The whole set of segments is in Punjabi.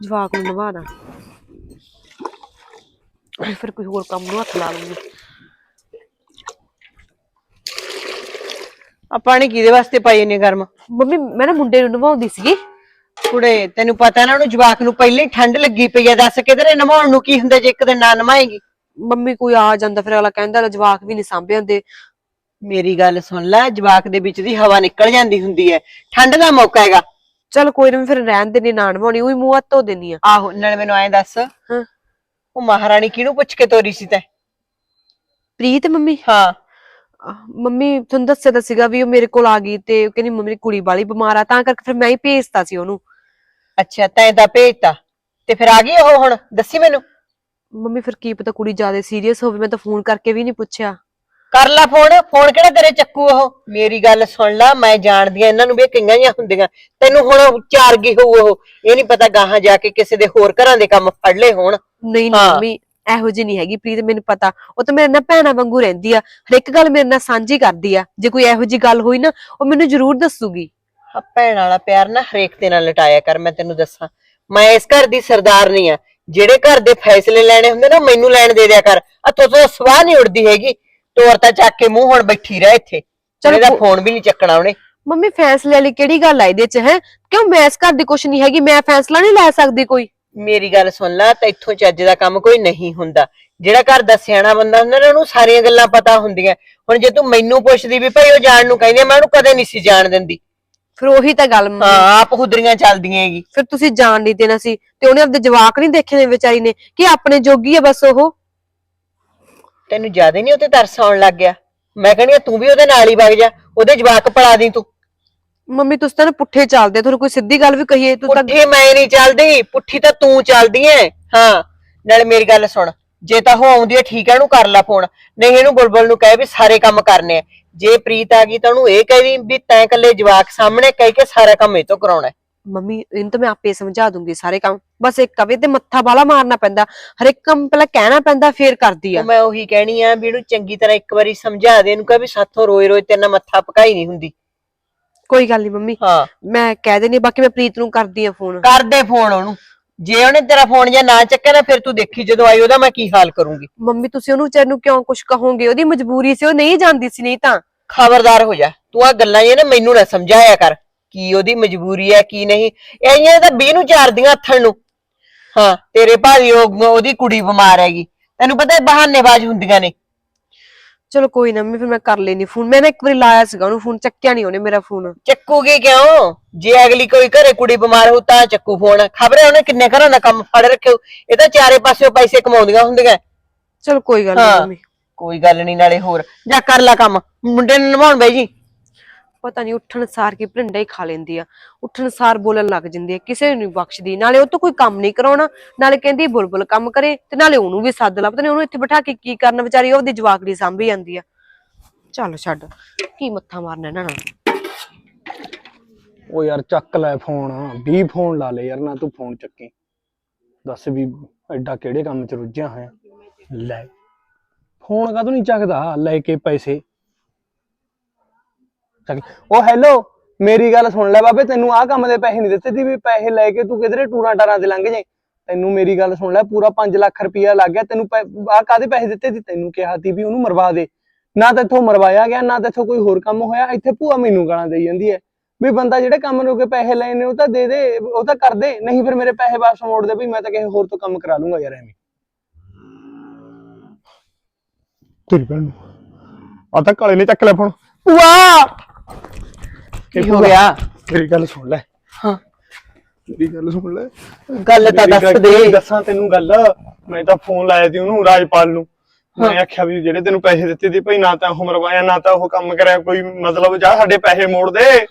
ਜਵਾਕ ਨੂੰ ਨਵਾ ਦਾਂ। ਫਿਰ ਕੋਈ ਹੋਰ ਕੰਮ ਨੂੰ ਹੱਥ ਲਾ ਲੂੰਗੀ। ਆ ਪਾਣੀ ਕਿਹਦੇ ਵਾਸਤੇ ਪਾਈ ਨੇ ਗਰਮ? ਮੰਮੀ ਮੈਂ ਨਾ ਮੁੰਡੇ ਨੂੰ ਨਵਾਉਂਦੀ ਸੀਗੀ। ਕੁੜੇ ਤੈਨੂੰ ਪਤਾ ਨਾ ਉਹਨੂੰ ਜਵਾਕ ਨੂੰ ਪਹਿਲਾਂ ਹੀ ਠੰਡ ਲੱਗੀ ਪਈ ਆ। ਦੱਸ ਕਿਧਰੇ ਨਵਾਉਣ ਨੂੰ ਕੀ ਹੁੰਦਾ ਜੇ ਇੱਕ ਦਿਨ ਨਾ ਨਵਾਏਗੀ? ਮੰਮੀ ਕੋਈ ਆ ਜਾਂਦਾ ਫਿਰ ਅਗਲਾ ਕਹਿੰਦਾ ਲੈ ਜਵਾਕ ਵੀ ਨਹੀਂ ਸਾਂਭੇ ਹੁੰਦੇ। ਮੇਰੀ ਗੱਲ ਸੁਣ ਲੈ ਜਵਾਕ ਦੇ ਵਿੱਚ ਦੀ ਹਵਾ ਨਿਕਲ ਜਾਂਦੀ ਹੁੰਦੀ ਹੈ। ਠੰਡ ਦਾ ਮੌਕਾ ਹੈਗਾ। ਚਲ ਕੋਈ ਨਾ ਫਿਰ ਰਹਿਣ ਦੇਣੀ ਨਾ ਨਵਾਉਣੀ ਉਹੀ ਮੂੰਹ ਹੱਥ ਧੋ ਦੇਣੀ ਆ ਆਹੋ ਨਾਲ ਮੈਨੂੰ ਐਂ ਦੱਸ। ਹਾਂ। ਉਹ ਮਹਾਰਾਣੀ ਕਿਹਨੂੰ ਪੁੱਛ ਕੇ ਤੋਰੀ ਸੀ ਤੈਂ? ਪ੍ਰੀਤ ਮੰਮੀ? ਹਾਂ। ਮੰਮੀ ਤੁਹਾਨੂੰ ਦੱਸਿਆ ਤਾਂ ਸੀਗਾ ਵੀ ਉਹ ਮੇਰੇ ਕੋਲ ਆ ਗਈ ਤੇ ਉਹ ਕਹਿੰਦੀ ਮੰਮੀ ਦੀ ਕੁੜੀ ਬਾਲੀ ਬਿਮਾਰ ਆ ਤਾਂ ਕਰਕੇ ਫਿਰ ਮੈਂ ਹੀ ਭੇਜਤਾ ਸੀ ਉਹਨੂੰ। ਅੱਛਾ ਤੈਂ ਤਾਂ ਭੇਜਤਾ। ਤੇ ਫਿਰ ਆ ਗਈ ਉਹ ਹੁਣ? ਦੱਸੀ ਮੈਨੂੰ। ਮੰਮੀ ਫਿਰ ਕੀ ਪਤਾ ਕੁੜੀ ਜ਼ਿਆਦਾ ਸੀਰੀਅਸ ਹੋਵੇ ਮੈਂ ਤਾਂ ਫੋਨ ਕਰਕੇ ਵੀ ਨਹੀਂ ਪੁੱਛਿਆ। ਕਰ ਲੈ ਫੋਨ। ਫੋਨ ਕਿਹੜਾ ਤੇਰੇ ਚੱਕੂ ਉਹ? ਮੇਰੀ ਗੱਲ ਸੁਣ ਲੈ ਮੈਂ ਜਾਣਦੀ ਆ ਇਹਨਾਂ ਨੂੰ ਵੀ ਇਹ ਕਈਆਂ ਹੁੰਦੀਆਂ। ਤੈਨੂੰ ਹੁਣ ਚਾਰ ਗਈ ਹੋਊ ਉਹ? ਇਹ ਨਹੀਂ ਪਤਾ ਗਾਹਾਂ ਜਾ ਕੇ ਕਿਸੇ ਦੇ ਹੋਰ ਘਰਾਂ ਦੇ ਕੰਮ ਫੜ ਲਏ ਹੋਣ। ਨਹੀਂ ਨਹੀਂ ਹਾਂ। ਮੰਮੀ ਇਹੋ ਜਿਹੀ ਨਹੀਂ ਹੈਗੀ ਪ੍ਰੀਤ ਮੈਨੂੰ ਪਤਾ। ਉਹ ਤਾਂ ਮੇਰੇ ਨਾਲ ਭੈਣਾ ਵਾਂਗੂ ਰਹਿੰਦੀ ਆ। ਹਰ ਇੱਕ ਗੱਲ ਮੇਰੇ ਨਾਲ ਸਾਂਝੀ ਕਰਦੀ ਆ। ਜੇ ਕੋਈ ਇਹੋ ਜਿਹੀ ਗੱਲ ਹੋਈ ਨਾ ਉਹ ਮੈਨੂੰ ਜ਼ਰੂਰ ਦੱਸੂਗੀ। ਆ ਭੈਣ ਵਾਲਾ ਪਿਆਰ ਨਾ ਹਰੇਕ ਤੇ ਨਾਲ ਲਟਾਇਆ ਕਰ ਮੈਂ ਤੈਨੂੰ ਦੱਸਾਂ। ਮੈਂ ਇਸ ਘਰ ਦੀ ਸਰਦਾਰ ਨਹੀਂ ਆ। ਜਿਹੜੇ ਘਰ ਦੇ ਫੈਸਲੇ ਲੈਣੇ ਹੁੰਦੇ ਨਾ ਮੈਨੂੰ ਲੈਣ ਦੇ ਦਿਆ ਕਰ। ਆ ਤੋ ਤੋ ਸਵਾਹ ਨਹੀਂ ਉੜਦੀ ਹੈਗੀ। ਤੋਰ ਤਾਂ ਚੱਕ ਕੇ ਮੂੰਹ ਹੁਣ ਬੈਠੀ ਰਹਿ ਇੱਥੇ। ਚਲੋ ਇਹਦਾ ਕੋ- ਫੋਨ ਵੀ ਨਹੀਂ ਚੱਕਣਾ ਉਹਨੇ। ਮੰਮੀ ਫੈਸਲੇ ਵਾਲੀ ਕਿਹੜੀ ਗੱਲ ਆ ਇਹਦੇ ਚ ਹੈ? ਕਿਉਂ ਮੈਂ ਇਸ ਘਰ ਦੀ ਕੁਛ ਨਹੀਂ ਹੈਗੀ ਮੈਂ ਫੈਸਲਾ ਨਹੀਂ ਲੈ ਸਕਦੀ ਕੋਈ? ਮੇਰੀ ਗੱਲ ਸੁਣ ਲੈ ਤੈਥੋਂ ਚੱਜ ਦਾ ਕੰਮ ਕੋਈ ਨਹੀਂ ਹੁੰਦਾ। ਜਿਹੜਾ ਘਰ ਦਾ ਸਿਆਣਾ ਬੰਦਾ ਹੁੰਦਾ ਨਾ ਉਹਨੂੰ ਸਾਰੀਆਂ ਗੱਲਾਂ ਪਤਾ ਹੁੰਦੀਆਂ। ਹੁਣ ਜੇ ਤੂੰ ਮੈਨੂੰ ਪੁੱਛਦੀ ਵੀ ਭਾਈ ਉਹ ਜਾਣ ਨੂੰ ਕਹਿੰਦੀ ਆ, ਮੈਂ ਉਹਨੂੰ ਕਦੇ ਨਹੀਂ ਸੀ ਜਾਣ ਦਿੰਦੀ। ਫਿਰ ਉਹੀ ਤਾਂ ਗੱਲ ਮੰਮੀ। ਹਾਂ ਆਪ ਹੁਦਰੀਆਂ ਚੱਲਦੀਆਂ ਹੈਗੀ। ਫਿਰ ਤੁਸੀਂ ਜਾਣ ਨਹੀਂ ਦੇਣਾ ਸੀ ਤੇ ਉਹਨੇ ਆਪਦੇ ਜਵਾਕ ਨਹੀਂ ਦੇਖੇ ਨੇ ਵਿਚਾਰੀ ਨੇ ਕਿ ਆਪਣੇ ਜੋਗੀ ਆ ਬਸ ਉਹ? ਤੈਨੂੰ ਜ਼ਿਆਦਾ ਨਹੀਂ ਉੱਤੇ ਤਰਸ ਆਉਣ ਲੱਗ ਗਿਆ। ਮੈਂ ਕਹਿੰਦੀ ਆ ਤੂੰ ਵੀ ਉਹਦੇ ਨਾਲ ਹੀ ਵਗ ਜਾ ਉਹਦੇ ਜਵਾਕ ਪੜਾ ਦੀ ਤੂੰ। ਮੰਮੀ ਤੁਸੀਂ ਤਾਂ ਨਾ ਪੁੱਠੇ ਚੱਲਦੇ ਤੁਹਾਨੂੰ ਕੋਈ ਸਿੱਧੀ ਗੱਲ ਵੀ ਕਹੀਏ ਤੂੰ ਤਾਂ ਪੁੱਠੀ ਮੈਂ ਨਹੀਂ ਚੱਲਦੀ ਪੁੱਠੀ ਤਾਂ ਤੂੰ ਚੱਲਦੀ ਐ। ਹਾਂ ਨਾਲ ਮੇਰੀ ਗੱਲ ਸੁਣ ਜੇ ਤਾਂ ਉਹ ਆਉਂਦੀ ਐ ਠੀਕ ਐ ਉਹਨੂੰ ਕਰ ਲੈ ਫੋਨ। ਨਹੀਂ ਇਹਨੂੰ ਬੁਲਬੁਲ ਨੂੰ ਕਹਿ ਵੀ ਸਾਰੇ ਕੰਮ ਕਰਨੇ ਆ ਜੇ ਪ੍ਰੀਤ ਆ ਗਈ ਤਾਂ ਉਹਨੂੰ ਇਹ ਕਹਿ ਵੀ ਵੀ ਤੈਂ ਇਕੱਲੇ ਜਵਾਕ ਸਾਹਮਣੇ ਕਹਿ ਕੇ ਸਾਰਾ ਕੰਮ ਇਹ ਤੋਂ ਕਰਾਉਣਾ ਹੈ। ਮੰਮੀ ਇਹਨੂੰ ਤਾਂ ਮੈਂ ਆਪੇ ਸਮਝਾ ਦੂੰਗੀ ਸਾਰੇ ਕੰਮ। ਬਸ ਇੱਕ ਕਵੇ ਤੇ ਮੱਥਾ ਬਾਲਾ ਮਾਰਨਾ ਪੈਂਦਾ ਹਰ ਇੱਕ ਕੰਮ ਪਹਿਲਾਂ ਕਹਿਣਾ ਪੈਂਦਾ ਫੇਰ ਕਰਦੀ ਆ। ਮੈਂ ਉਹੀ ਕਹਿਣੀ ਆ ਵੀ ਇਹਨੂੰ ਚੰਗੀ ਤਰ੍ਹਾਂ ਇੱਕ ਵਾਰੀ ਸਮਝਾ ਦੇ ਇਹਨੂੰ ਕਹਿ ਵੀ ਸਾਥੋਂ ਰੋਏ ਰੋਏ ਤੇਰੇ ਨਾਲ ਮੱਥਾ ਪਕਾਈ ਨਹੀਂ ਹੁੰਦੀ। ਕੋਈ ਗੱਲ ਨਹੀਂ ਮੰਮੀ ਹਾਂ। ਮੈਂ ਕਹਿ ਦੇਣੀ ਬਾਕੀ ਮੈਂ ਪ੍ਰੀਤ ਨੂੰ ਕਰਦੀ ਆ ਫੋਨ। ਕਰ ਦੇ ਫੋਨ ਉਹਨੂੰ। ਜੇ ਉਹਨੇ ਤੇਰਾ ਫੋਨ ਜਾਂ ਨਾ ਚੱਕਿਆ ਨਾ ਫਿਰ ਤੂੰ ਦੇਖੀ ਜਦੋਂ ਆਈ ਉਹਦਾ ਮੈਂ ਕੀ ਹਾਲ ਕਰੂੰਗੀ। ਮੰਮੀ ਤੁਸੀਂ ਉਹਨੂੰ ਵਿਚਾਰ ਨੂੰ ਕਿਉਂ ਕੁਝ ਕਹੋਗੇ? ਉਹਦੀ ਮਜਬੂਰੀ ਸੀ ਉਹ ਨਹੀਂ ਜਾਂਦੀ ਸੀ ਨਹੀਂ ਤਾਂ। ਖਬਰਦਾਰ ਹੋ ਜਾ। ਤੂੰ ਆ ਗੱਲਾਂ ਇਹ ਨਾ ਮੈਨੂੰ ਨਾ ਸਮਝਾਇਆ ਕਰ ਕੀ ਉਹਦੀ ਮਜਬੂਰੀ ਹੈ ਕੀ ਨਹੀਂ। ਐਂ ਤਾਂ 20 ਨੂੰ ਚਾਰਦੀਆਂ ਹੱਥਣ ਨੂੰ। ਹਾਂ। ਤੇਰੇ ਭਾਜੀ ਉਹ ਉਹਦੀ ਕੁੜੀ ਬਿਮਾਰ ਹੈਗੀ। ਤੈਨੂੰ ਪਤਾ ਹੈ ਬਹਾਨੇਬਾਜ਼ ਹੁੰਦੀਆਂ ਨੇ। ਚਲੋ ਕੋਈ ਨਾ ਮੰਮੀ ਫਿਰ ਮੈਂ ਕਰ ਲੈਣੀ ਫੋਨ। ਮੈਂ ਨਾ ਇੱਕ ਵਾਰੀ ਲਾਇਆ ਸੀਗਾ ਉਹਨੂੰ ਫੋਨ ਚੱਕਿਆ ਨਹੀਂ ਉਹਨੇ ਮੇਰਾ ਫੋਨ। ਚੱਕੂਗੀ ਕਿਉਂ? ਜੇ ਅਗਲੀ ਕੋਈ ਘਰੇ ਕੁੜੀ ਬਿਮਾਰ ਹੋ ਤਾਂ ਚੱਕੂ ਫੋਨ। ਖਬਰ ਉਹਨੇ ਕਿੰਨੇ ਘਰਾਂ ਦਾ ਕੰਮ ਫੜ ਰੱਖਿਓ ਇਹ ਤਾਂ ਚਾਰੇ ਪਾਸਿਓਂ ਪੈਸੇ ਕਮਾਉਂਦੀਆਂ ਹੁੰਦੀਆਂ। ਚਲੋ ਕੋਈ ਗੱਲ। ਨਹੀਂ ਮੰਮੀ। ਕੋਈ ਗੱਲ ਨਹੀਂ ਨਾਲੇ ਹੋਰ। ਜਾ ਕਰ ਲੈ ਕੰਮ। ਮੁੰਡੇ ਨੂੰ ਨਵਾਉਣ ਬਈ ਜੀ। ਪਤਾ ਨਹੀਂ ਉੱਠਣ ਸਾਰ ਕੀ ਭਿੰਡਾ ਹੀ ਖਾ ਲੈਂਦੀ ਆ। ਉੱਠਣ ਸਾਰ ਬੋਲਣ ਲੱਗ ਜਾਂਦੀ ਆ, ਕਿਸੇ ਨੂੰ ਨਹੀਂ ਬਖਸ਼ਦੀ। ਨਾਲੇ ਉਹ ਤੋਂ ਕੋਈ ਕੰਮ ਨਹੀਂ ਕਰਾਉਣਾ, ਨਾਲੇ ਕਹਿੰਦੀ ਬੁਲਬੁਲ ਕੰਮ ਕਰੇ ਤੇ ਨਾਲੇ ਉਹਨੂੰ ਵੀ ਸੱਦ ਲਾ। ਪਤਾ ਨਹੀਂ ਉਹਨੂੰ ਇੱਥੇ ਬਿਠਾ ਕੇ ਕੀ ਕਰਨ ਵਿਚਾਰੀ, ਉਹਦੀ ਜਵਾਕੜੀ ਸਾਂਭੀ ਜਾਂਦੀ ਆ। ਚੱਲ ਛੱਡ, ਕੀ ਮੱਥਾ ਮਾਰਨਾ ਇਹਨਾਂ ਨਾਲ? ਉਹ ਯਾਰ ਚੱਕ ਲੈ ਫੋਨ 20 ਫੋਨ ਲਾ ਲੈ ਯਾਰ, ਨਾ ਤੂੰ ਫੋਨ ਚੱਕੀ। ਦੱਸ ਵੀ ਐਡਾ ਕਿਹੜੇ ਕੰਮ ਚ ਰੁੱਝਿਆ ਹੋਇਆ। ਲੈ, ਫੋਨ ਕਾਹਤੋਂ ਨਹੀਂ ਚੱਕਦਾ? ਲੈ ਕੇ ਪੈਸੇ। ਚੱਕ ਉਹ ਹੈਲੋ ਮੇਰੀ ਗੱਲ ਸੁਣ ਲੈ ਬਾਬੇ, ਤੈਨੂੰ ਆਹ ਕੰਮ ਦੇ ਪੈਸੇ ਨਹੀਂ ਦਿੱਤੇ ਸੀ ਵੀ ਪੈਸੇ ਲੈ ਕੇ ਤੂੰ ਕਿਧਰੇ ਟੂਰਾਂ ਟਾਰਾਂ ਤੇ ਲੰਘ ਜਾਏ ਤੈਨੂੰ ਮੇਰੀ ਗੱਲ ਸੁਣ ਲੈ, ਪੂਰਾ 5 ਲੱਖ ਰੁਪਇਆ ਲੱਗ ਗਿਆ, ਤੈਨੂੰ ਆਹ ਕਾਦੇ ਪੈਸੇ ਦਿੱਤੇ ਸੀ? ਤੈਨੂੰ ਕਿਹਾ ਸੀ ਵੀ ਉਹਨੂੰ ਮਰਵਾ ਦੇ। ਨਾ ਤੇਥੋਂ ਮਰਵਾਇਆ ਗਿਆ, ਨਾ ਤੇਥੋਂ ਕੋਈ ਹੋਰ ਕੰਮ ਹੋਇਆ, ਇੱਥੇ ਭੂਆ ਮੈਨੂੰ ਗਾਲਾਂ ਦੇਈ ਜਾਂਦੀ ਹੈ ਵੀ ਬੰਦਾ ਜਿਹੜੇ ਕੰਮ ਨੂੰ ਕੇ ਪੈਸੇ ਲਏ ਨੇ, ਉਹ ਤਾਂ ਦੇ ਦੇ, ਉਹ ਤਾਂ ਕਰ ਦੇ, ਨਹੀਂ ਫਿਰ ਮੇਰੇ ਪੈਸੇ ਵਾਪਸ ਮੋੜ ਦੇ ਵੀ ਮੈਂ ਤਾਂ ਕਿਸੇ ਹੋਰ ਤੋਂ ਕੰਮ ਕਰਾ ਲੂੰਗਾ ਯਾਰ ਐਵੇਂ। ਤੇਰੀ ਭੈਣ ਨੂੰ। ਆ ਤਾਂ ਕਾਲੇ ਨੇ ਚੱਕ ਲੈ ਫੋਨ। ਭੂਆ! ਕੀ ਹੋ ਗਿਆ? ਮੇਰੀ ਗੱਲ ਸੁਣ ਲੈ। ਹਾਂ। ਮੇਰੀ ਗੱਲ ਸੁਣ ਲੈ। ਗੱਲ ਤਾਂ ਮੇਰੀ ਦੱਸ ਗੱਲ- ਦੇ। ਦੱਸਾਂ ਤੈਨੂੰ ਗੱਲ। ਮੈਂ ਤਾਂ ਫੋਨ ਲਾਇਆ ਸੀ ਉਹਨੂੰ ਰਾਜਪਾਲ ਨੂੰ। ਮੈਂ ਆਖਿਆ ਵੀ ਜਿਹੜੇ ਤੈਨੂੰ ਪੈਸੇ ਦਿੱਤੇ ਸੀ ਭਾਈ ਨਾ ਤਾਂ ਉਹ ਮਰਵਾਇਆ ਨਾ ਤਾਂ ਉਹ ਕੰਮ ਕਰਿਆ ਕੋਈ ਮਤਲਬ ਜਾ ਸਾਡੇ ਪੈਸੇ ਮੋੜ ਦੇ।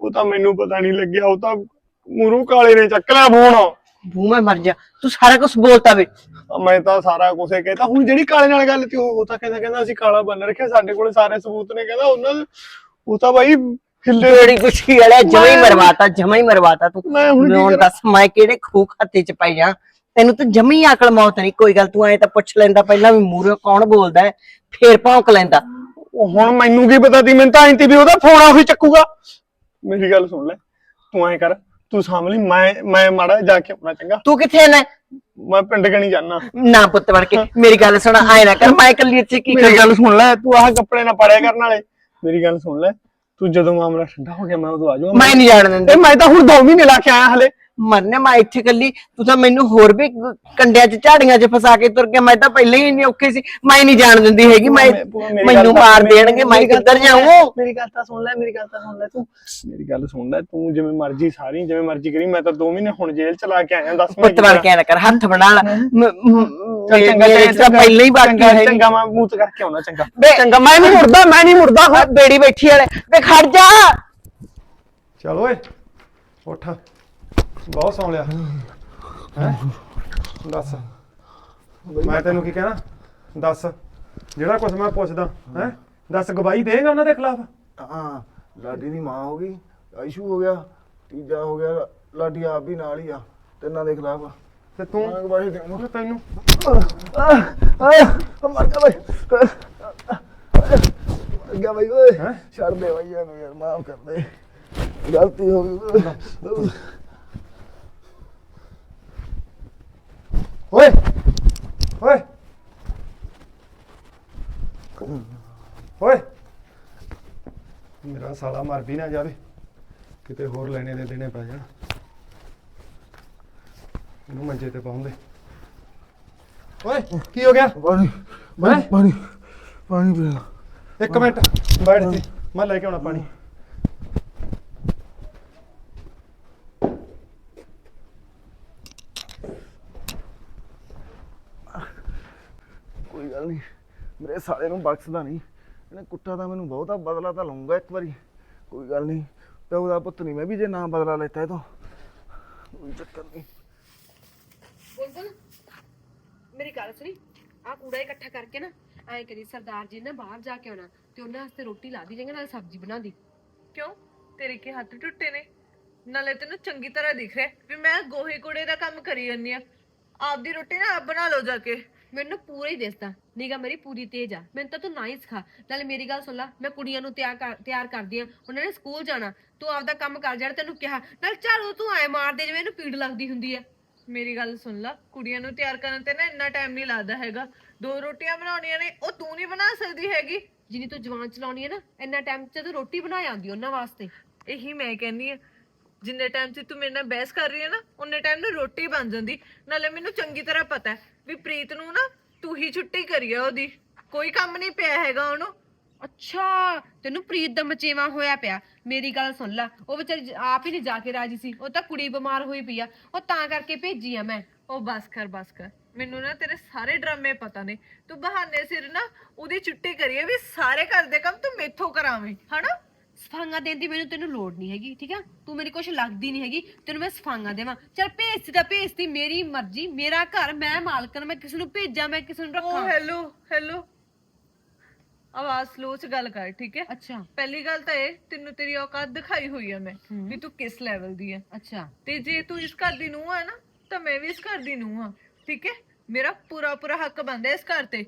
ਉਹ ਤਾਂ ਮੈਨੂੰ ਪਤਾ ਨਹੀਂ ਲੱਗਿਆ ਉਹ ਤਾਂ ਮੂਰੂ ਕਾਲੇ ਨੇ ਚੱਕ ਲਿਆ ਫੋਨ ਬੂ ਮੈਂ ਮਰ ਜਾ। ਤੂੰ ਸਾਰਾ ਕੁਝ ਬੋਲਤਾ ਵੇ। ਮੈਂ ਤਾਂ ਸਾਰਾ ਕੁਝ ਕਹਿਤਾ। ਹੁਣ ਜਿਹੜੀ ਕਾਲੇ ਨਾਲ ਗੱਲ ਤੀ ਉਹ ਤਾਂ ਕਹਿੰਦਾ ਕਹਿੰਦਾ ਅਸੀਂ ਕਾਲਾ ਬੰਨ ਰੱਖਿਆ ਸਾਡੇ ਕੋਲੇ ਸਾਰੇ ਸਬੂਤ ਨੇ ਕਹਿੰਦਾ ਉਹਨਾਂ ਉਹ ਤਾਂ ਬਾਈ ਹਿੱਲੇ ਬੜੀ ਖੁਸ਼ੀ ਵਾਲਾ ਜਮਾ ਹੀ ਮਰਵਾਤਾ ਜਮਾ ਹੀ ਮਰਵਾਤਾ ਤੂੰ। ਮੈਂ ਹੁਣ ਕੀ ਹੁਣ? ਦੱਸ ਮੈਂ ਕਿਹੜੇ ਖੂਹ ਖਾਤੇ ਚ ਪਈ ਜਾ ਤੈਨੂੰ ਤਾਂ ਜਮੀ ਅਕਲ ਮੌਤ ਨਹੀਂ ਕੋਈ ਗੱਲ। ਤੂੰ ਐ ਤਾਂ ਪੁੱਛ ਲੈਂਦਾ ਪਹਿਲਾਂ ਵੀ ਮੂਰੇ ਕੌਣ ਬੋਲਦਾ ਹੈ ਫੇਰ ਭੌਂਕ ਲੈਂਦਾ। ਉਹ ਹੁਣ ਮੈਨੂੰ ਕੀ ਪਤਾ ਤੀ ਮੈਨੂੰ ਤਾਂ ਐਂ ਤੀ ਵੀ ਉਹਦਾ ਫੋਨ ਉਹੀ ਚੱਕੂਗਾ। ਮੇਰੀ ਗੱਲ ਸੁਣ ਲੈ ਤੂੰ ਐਂ ਕਰ ਤੂੰ ਸਾਂਭ ਲਈ ਮੈਂ ਮੈਂ ਮਾੜਾ ਜਾ ਕੇ ਆਉਣਾ ਚੰਗਾ। ਤੂੰ ਕਿੱਥੇ ਨਾ ਮੈਂ ਪਿੰਡ ਕਣੀ ਜਾਣਾ ਨਾ ਪੁੱਤ ਬਣ ਕੇ ਮੇਰੀ ਗੱਲ ਸੁਣ ਆਏ ਨਾ ਕਰ ਮੈਂ ਇਕੱਲੀ ਇੱਥੇ ਕੀ ਮੇਰੀ ਗੱਲ ਸੁਣ ਲੈ ਤੂੰ ਆਹ ਕੱਪੜੇ ਨਾ ਪਾੜਿਆ ਕਰਨ ਵਾਲੇ। ਮੇਰੀ ਗੱਲ ਸੁਣ ਲੈ। ਤੂੰ ਜਦੋਂ ਮਾਮਲਾ ਠੰਡਾ ਹੋ ਗਿਆ ਮੈਂ ਉਦੋਂ ਆ ਜਾਊਂਗਾ। ਮੈਂ ਨਹੀਂ ਜਾਣ ਦਿੰਦੀ। ਮੈਂ ਤਾਂ ਹੁਣ 2 ਮਹੀਨੇ ਲਾ ਕੇ ਆਇਆ ਹਲੇ। ਮਰਨੇ ਮੈਂ ਇੱਥੇ ਕੱਲੀ ਤੂੰ ਤਾਂ ਮੈਨੂੰ ਹੋਰ ਵੀ ਕੰਡਿਆਂ 'ਚ ਝਾੜੀਆਂ 'ਚ ਫਸਾ ਕੇ ਤੁਰ ਗਿਆ ਮੈਂ ਤਾਂ ਪਹਿਲਾਂ ਹੀ ਇੰਨੀ ਔਖੀ ਸੀ ਮੈਂ ਨਹੀਂ ਜਾਣ ਦਿੰਦੀ ਹੈਗੀ ਮੈਂ ਮੈਨੂੰ ਮਾਰ ਦੇਣਗੇ ਮੈਂ ਕਿੱਧਰ ਜਾਊਂ? ਮੇਰੀ ਗੱਲ ਤਾਂ ਸੁਣ ਲੈ ਮੇਰੀ ਗੱਲ ਤਾਂ ਸੁਣ ਲੈ ਤੂੰ। ਮੇਰੀ ਗੱਲ ਸੁਣ ਲੈ ਤੂੰ ਜਿਵੇਂ ਮਰਜ਼ੀ ਸਾਰੀ ਜਿਵੇਂ ਮਰਜ਼ੀ ਕਰੀ ਮੈਂ ਤਾਂ 2 ਮਹੀਨੇ ਹੁਣ ਜੇਲ੍ਹ ਚ ਲਾ ਕੇ ਆਇਆ ਦੱਸ ਮੈਂ ਪੁੱਤ ਬਣ ਕੇ ਆਇਆ ਨਾ ਕਰ ਹੱਥ ਬਣਾ ਲਾ। ਚੱਲ ਚੰਗਾ ਮੇਰੇ 'ਚ ਤਾਂ ਪਹਿਲਾਂ ਹੀ ਬਾਕੀ ਚੰਗਾ ਹੈ ਚੰਗਾ ਮੈਂ ਮੂੰਹ ਤੇ ਕਰਕੇ ਆਉਣਾ ਚੰਗਾ। ਚੰਗਾ ਮੈਂ ਨਹੀਂ ਮੁੜਦਾ ਮੈਂ ਨਹੀਂ ਆਹ ਬੇੜੀ ਬੈਠੀ ਵਾਲੇ ਵੇ ਖੜ ਜਾ। ਚੱਲ ਓਏ ਉੱਠ। ਬਹੁਤ ਸੌਂ ਲਿਆ ਹੈ? ਦੱਸ। ਮੈਂ ਤੈਨੂੰ ਕੀ ਕਹਿਣਾ? ਦੱਸ। ਜਿਹੜਾ ਕੁਝ ਮੈਂ ਪੁੱਛਦਾ ਹੈ? ਦੱਸ ਗਵਾਹੀ ਦੇਗਾ ਉਹਨਾਂ ਦੇ ਖਿਲਾਫ? ਹਾਂ ਲਾਡੀ ਦੀ ਮਾਂ ਹੋ ਗਈ ਆਇਸ਼ੂ ਹੋ ਗਿਆ ਤੀਜਾ ਹੋ ਗਿਆ ਲਾਡੀ ਆਪ ਵੀ ਨਾਲ ਹੀ ਆ ਤਿੰਨਾਂ ਦੇ ਖਿਲਾਫ ਤੇ ਤੂੰ ਮੈਂ ਗਵਾਹੀ ਦੇਵਾਂ ਉਹ ਤੈਨੂੰ ਮਰ ਗਿਆ ਬਾਈ। ਮਰ ਗਿਆ ਬਾਈ ਓਏ? ਛੱਡ ਦੇ ਬਾਈ ਇਹਨੂੰ ਯਾਰ ਮਾਫ ਕਰ ਦੇ। ਗਲਤੀ ਹੋ ਗਈ। ਓਏ ਓਏ। ਓਏ। ਮੇਰਾ ਸਾਲਾ ਮਰ ਵੀ ਨਾ ਜਾਵੇ ਕਿਤੇ ਹੋਰ ਲੈਣੇ ਦੇ ਦੇਣੇ ਪੈ ਜਾਣ। ਇਹਨੂੰ ਮੰਜੇ ਤੇ ਪਾਉਂਦੇ ਓਏ ਕੀ ਹੋ ਗਿਆ? ਪਾਣੀ ਪਾਣੀ ਪਾਣੀ ਪਾਣੀ ਇੱਕ ਮਿੰਟ ਬੈਠ ਜੀ ਮੈਂ ਲੈ ਕੇ ਆਉਣਾ ਪਾਣੀ ਕੋਈ ਗੱਲ ਨਹੀਂ ਮੇਰੇ ਸਾਲੇ ਨੂੰ ਬਖਸ਼ਦਾ ਨਹੀਂ। ਇਹਨੇ ਕੁੱਟਾ ਤਾਂ ਮੈਨੂੰ ਬਹੁਤਾ ਬਦਲਾ ਤਾਂ ਲਊਂਗਾ ਇੱਕ ਵਾਰੀ। ਕੋਈ ਗੱਲ ਨਹੀਂ ਪਿਓ ਦਾ ਪੁੱਤ ਨਹੀਂ ਮੈਂ ਵੀ ਜੇ ਨਾ ਬਦਲਾ ਲੈਤਾ ਇਹ ਤੋਂ। ਕੋਈ ਚੱਕਰ ਨਹੀਂ। ਬੁਲਬੁਲ ਮੇਰੀ ਗੱਲ ਸੁਣੀ। ਆ ਕੂੜਾ ਇਕੱਠਾ ਕਰਕੇ ਨਾ ਐਂ ਕਰੀ ਸਰਦਾਰ ਜੀ ਨੇ ਬਾਹਰ ਜਾ ਕੇ ਆਉਣਾ ਤੇ ਉਹਨਾਂ ਵਾਸਤੇ ਰੋਟੀ ਲਾ ਦੀ ਜਾਂਗੇ ਨਾਲ ਸਬਜ਼ੀ ਬਣਾ ਦੀ ਕਿਉਂ? ਤੇਰੇ ਕੀ ਹੱਥ ਟੁੱਟੇ ਨੇ? ਨਾਲੇ ਤੈਨੂੰ ਚੰਗੀ ਤਰ੍ਹਾਂ ਦਿਖ ਰਿਹਾ ਵੀ ਮੈਂ ਗੋਹੇ ਕੂੜੇ ਦਾ ਕੰਮ ਕਰੀ ਜਾਂਦੀ ਆ। ਆਪਦੀ ਰੋਟੀ ਨਾ ਆਪ ਬਣਾ ਲਓ ਜਾ ਕੇ। ਮੈਨੂੰ ਪੂਰਾ ਹੀ ਦਿਸਦਾ ਨਿਗਾ ਮੇਰੀ ਪੂਰੀ ਤੇਜ਼ ਆ। ਮੈਨੂੰ ਤਾਂ ਤੂੰ ਨਾ ਹੀ ਸਿਖਾ। ਨਾਲੇ ਮੇਰੀ ਗੱਲ ਸੁਣ ਲੈ, ਮੈਂ ਕੁੜੀਆਂ ਨੂੰ ਤਿਆਰ ਕਰ, ਤਿਆਰ ਕਰਦੀ ਆ। ਉਹਨਾਂ ਨੇ ਸਕੂਲ ਜਾਣਾ, ਤੂੰ ਆਪਦਾ ਕੰਮ ਕਰ ਜਿਹੜਾ ਤੈਨੂੰ ਕਿਹਾ। ਨਾਲ ਝਾੜੂ ਤੂੰ ਐ ਮਾਰਦੇ ਜਿਵੇਂ ਇਹਨੂੰ ਪੀੜ ਲੱਗਦੀ ਹੁੰਦੀ ਆ। ਮੇਰੀ ਗੱਲ ਸੁਣ ਲਾ, ਕੁੜੀਆਂ ਨੂੰ ਤਿਆਰ ਕਰਨ ਤੇ ਨਾ ਇੰਨਾ ਟਾਈਮ ਨਹੀਂ ਲੱਗਦਾ ਹੈਗਾ। ਦੋ ਰੋਟੀਆਂ ਬਣਾਉਣੀਆਂ ਨੇ, ਉਹ ਤੂੰ ਨਹੀਂ ਬਣਾ ਸਕਦੀ ਹੈਗੀ। ਜਿੰਨੀ ਤੂੰ ਜਵਾਨ ਚਲਾਉਣੀ ਹੈ ਨਾ, ਇੰਨਾ ਟਾਈਮ ਚ ਤੂੰ ਰੋਟੀ ਬਣਾ ਆਉਂਦੀ ਉਹਨਾਂ ਵਾਸਤੇ। ਇਹੀ ਮੈਂ ਕਹਿੰਦੀ ਆ, ਜਿੰਨੇ ਟਾਈਮ 'ਚ ਤੂੰ ਮੇਰੇ ਨਾਲ ਬਹਿਸ ਕਰ ਰਹੀ ਹੈ ਨਾ ਉਹਨੇ ਟਾਈਮ ਨੂੰ ਰੋਟੀ ਬਣ ਜਾਂਦੀ। ਨਾਲੇ ਮੈਨੂੰ ਚੰਗੀ ਤਰ੍ਹਾਂ ਪਤਾ ਹੈ ਵੀ ਪ੍ਰੀਤ ਨੂੰ ਨਾ ਤੂੰ ਹੀ ਛੁੱਟੀ ਕਰੀ ਆ ਉਹਦੀ। ਕੋਈ ਕੰਮ ਨਹੀਂ ਪਿਆ ਹੈਗਾ ਉਹਨੂੰ। ਅੱਛਾ, ਤੈਨੂੰ ਪ੍ਰੀਤ ਦਾ ਮਚੇਵਾ ਹੋਇਆ ਪਿਆ। ਮੇਰੀ ਗੱਲ ਸੁਣ ਲੈ, ਉਹ ਵਿਚਾਰੀ ਜ- ਆਪ ਹੀ ਨਹੀਂ ਜਾ ਕੇ ਰਾਜੀ ਸੀ। ਉਹ ਤਾਂ ਕੁੜੀ ਬਿਮਾਰ ਹੋਈ ਪਈ ਆ। ਉਹ ਤਾਂ ਕਰਕੇ ਭੇਜੀ ਆ ਮੈਂ। ਉਹ ਬਸ ਕਰ ਬਸ ਕਰ। ਮੈਨੂੰ ਨਾ ਤੇਰੇ ਸਾਰੇ ਡਰਾਮੇ ਪਤਾ ਨੇ। ਤੂੰ ਬਹਾਨੇ ਸਿਰ ਨਾ ਉਹਦੀ ਛੁੱਟੀ ਕਰੀਏ ਵੀ ਸਾਰੇ ਘਰ ਦੇ ਕੰਮ ਤੂੰ ਮੇਥੋਂ ਕਰਾਵੇਂ, ਹਨਾ? ਸਫਾਂਗਾ ਦੇਣ ਦੀ ਮੈਨੂੰ ਤੈਨੂੰ ਲੋੜ ਨਹੀਂ ਹੈਗੀ ਠੀਕ ਆ? ਤੂੰ ਮੇਰੀ ਕੁਛ ਲੱਗਦੀ ਨਹੀਂ ਹੈਗੀ ਤੈਨੂੰ ਮੈਂ ਸਫਾਂਗਾ ਦੇਵਾਂ। ਚਲ ਭੇਜਤੀ ਤਾਂ ਭੇਜਤੀ ਮੇਰੀ ਮਰਜ਼ੀ ਮੇਰਾ ਘਰ ਮੈਂ ਮਾਲਕਨ ਮੈਂ ਕਿਸੇ ਨੂੰ ਭੇਜਾਂ ਮੈਂ ਕਿਸੇ ਨੂੰ ਉਹ ਰੱਖਾਂ। Hello hello. ਆਵਾਜ਼ ਸਲੋ ਚ ਗੱਲ ਕਰ ਠੀਕ ਹੈ? ਅੱਛਾ। ਪਹਿਲੀ ਗੱਲ ਤਾਂ ਇਹ ਤੈਨੂੰ ਤੇਰੀ ਔਕਾਤ ਦਿਖਾਈ ਹੋਈ ਆ ਮੈਂ ਹਮ। ਵੀ ਤੂੰ ਕਿਸ ਲੈਵਲ ਦੀ ਹੈ ਅੱਛਾ। ਤੇ ਜੇ ਤੂੰ ਇਸ ਘਰ ਦੀ ਨੂੰਹ ਹੈ ਨਾ ਤਾਂ ਮੈਂ ਵੀ ਇਸ ਘਰ ਦੀ ਨੂੰਹ ਆ ਠੀਕ ਹੈ? ਮੇਰਾ ਪੂਰਾ ਪੂਰਾ ਹੱਕ ਬਣਦਾ ਇਸ ਘਰ ਤੇ।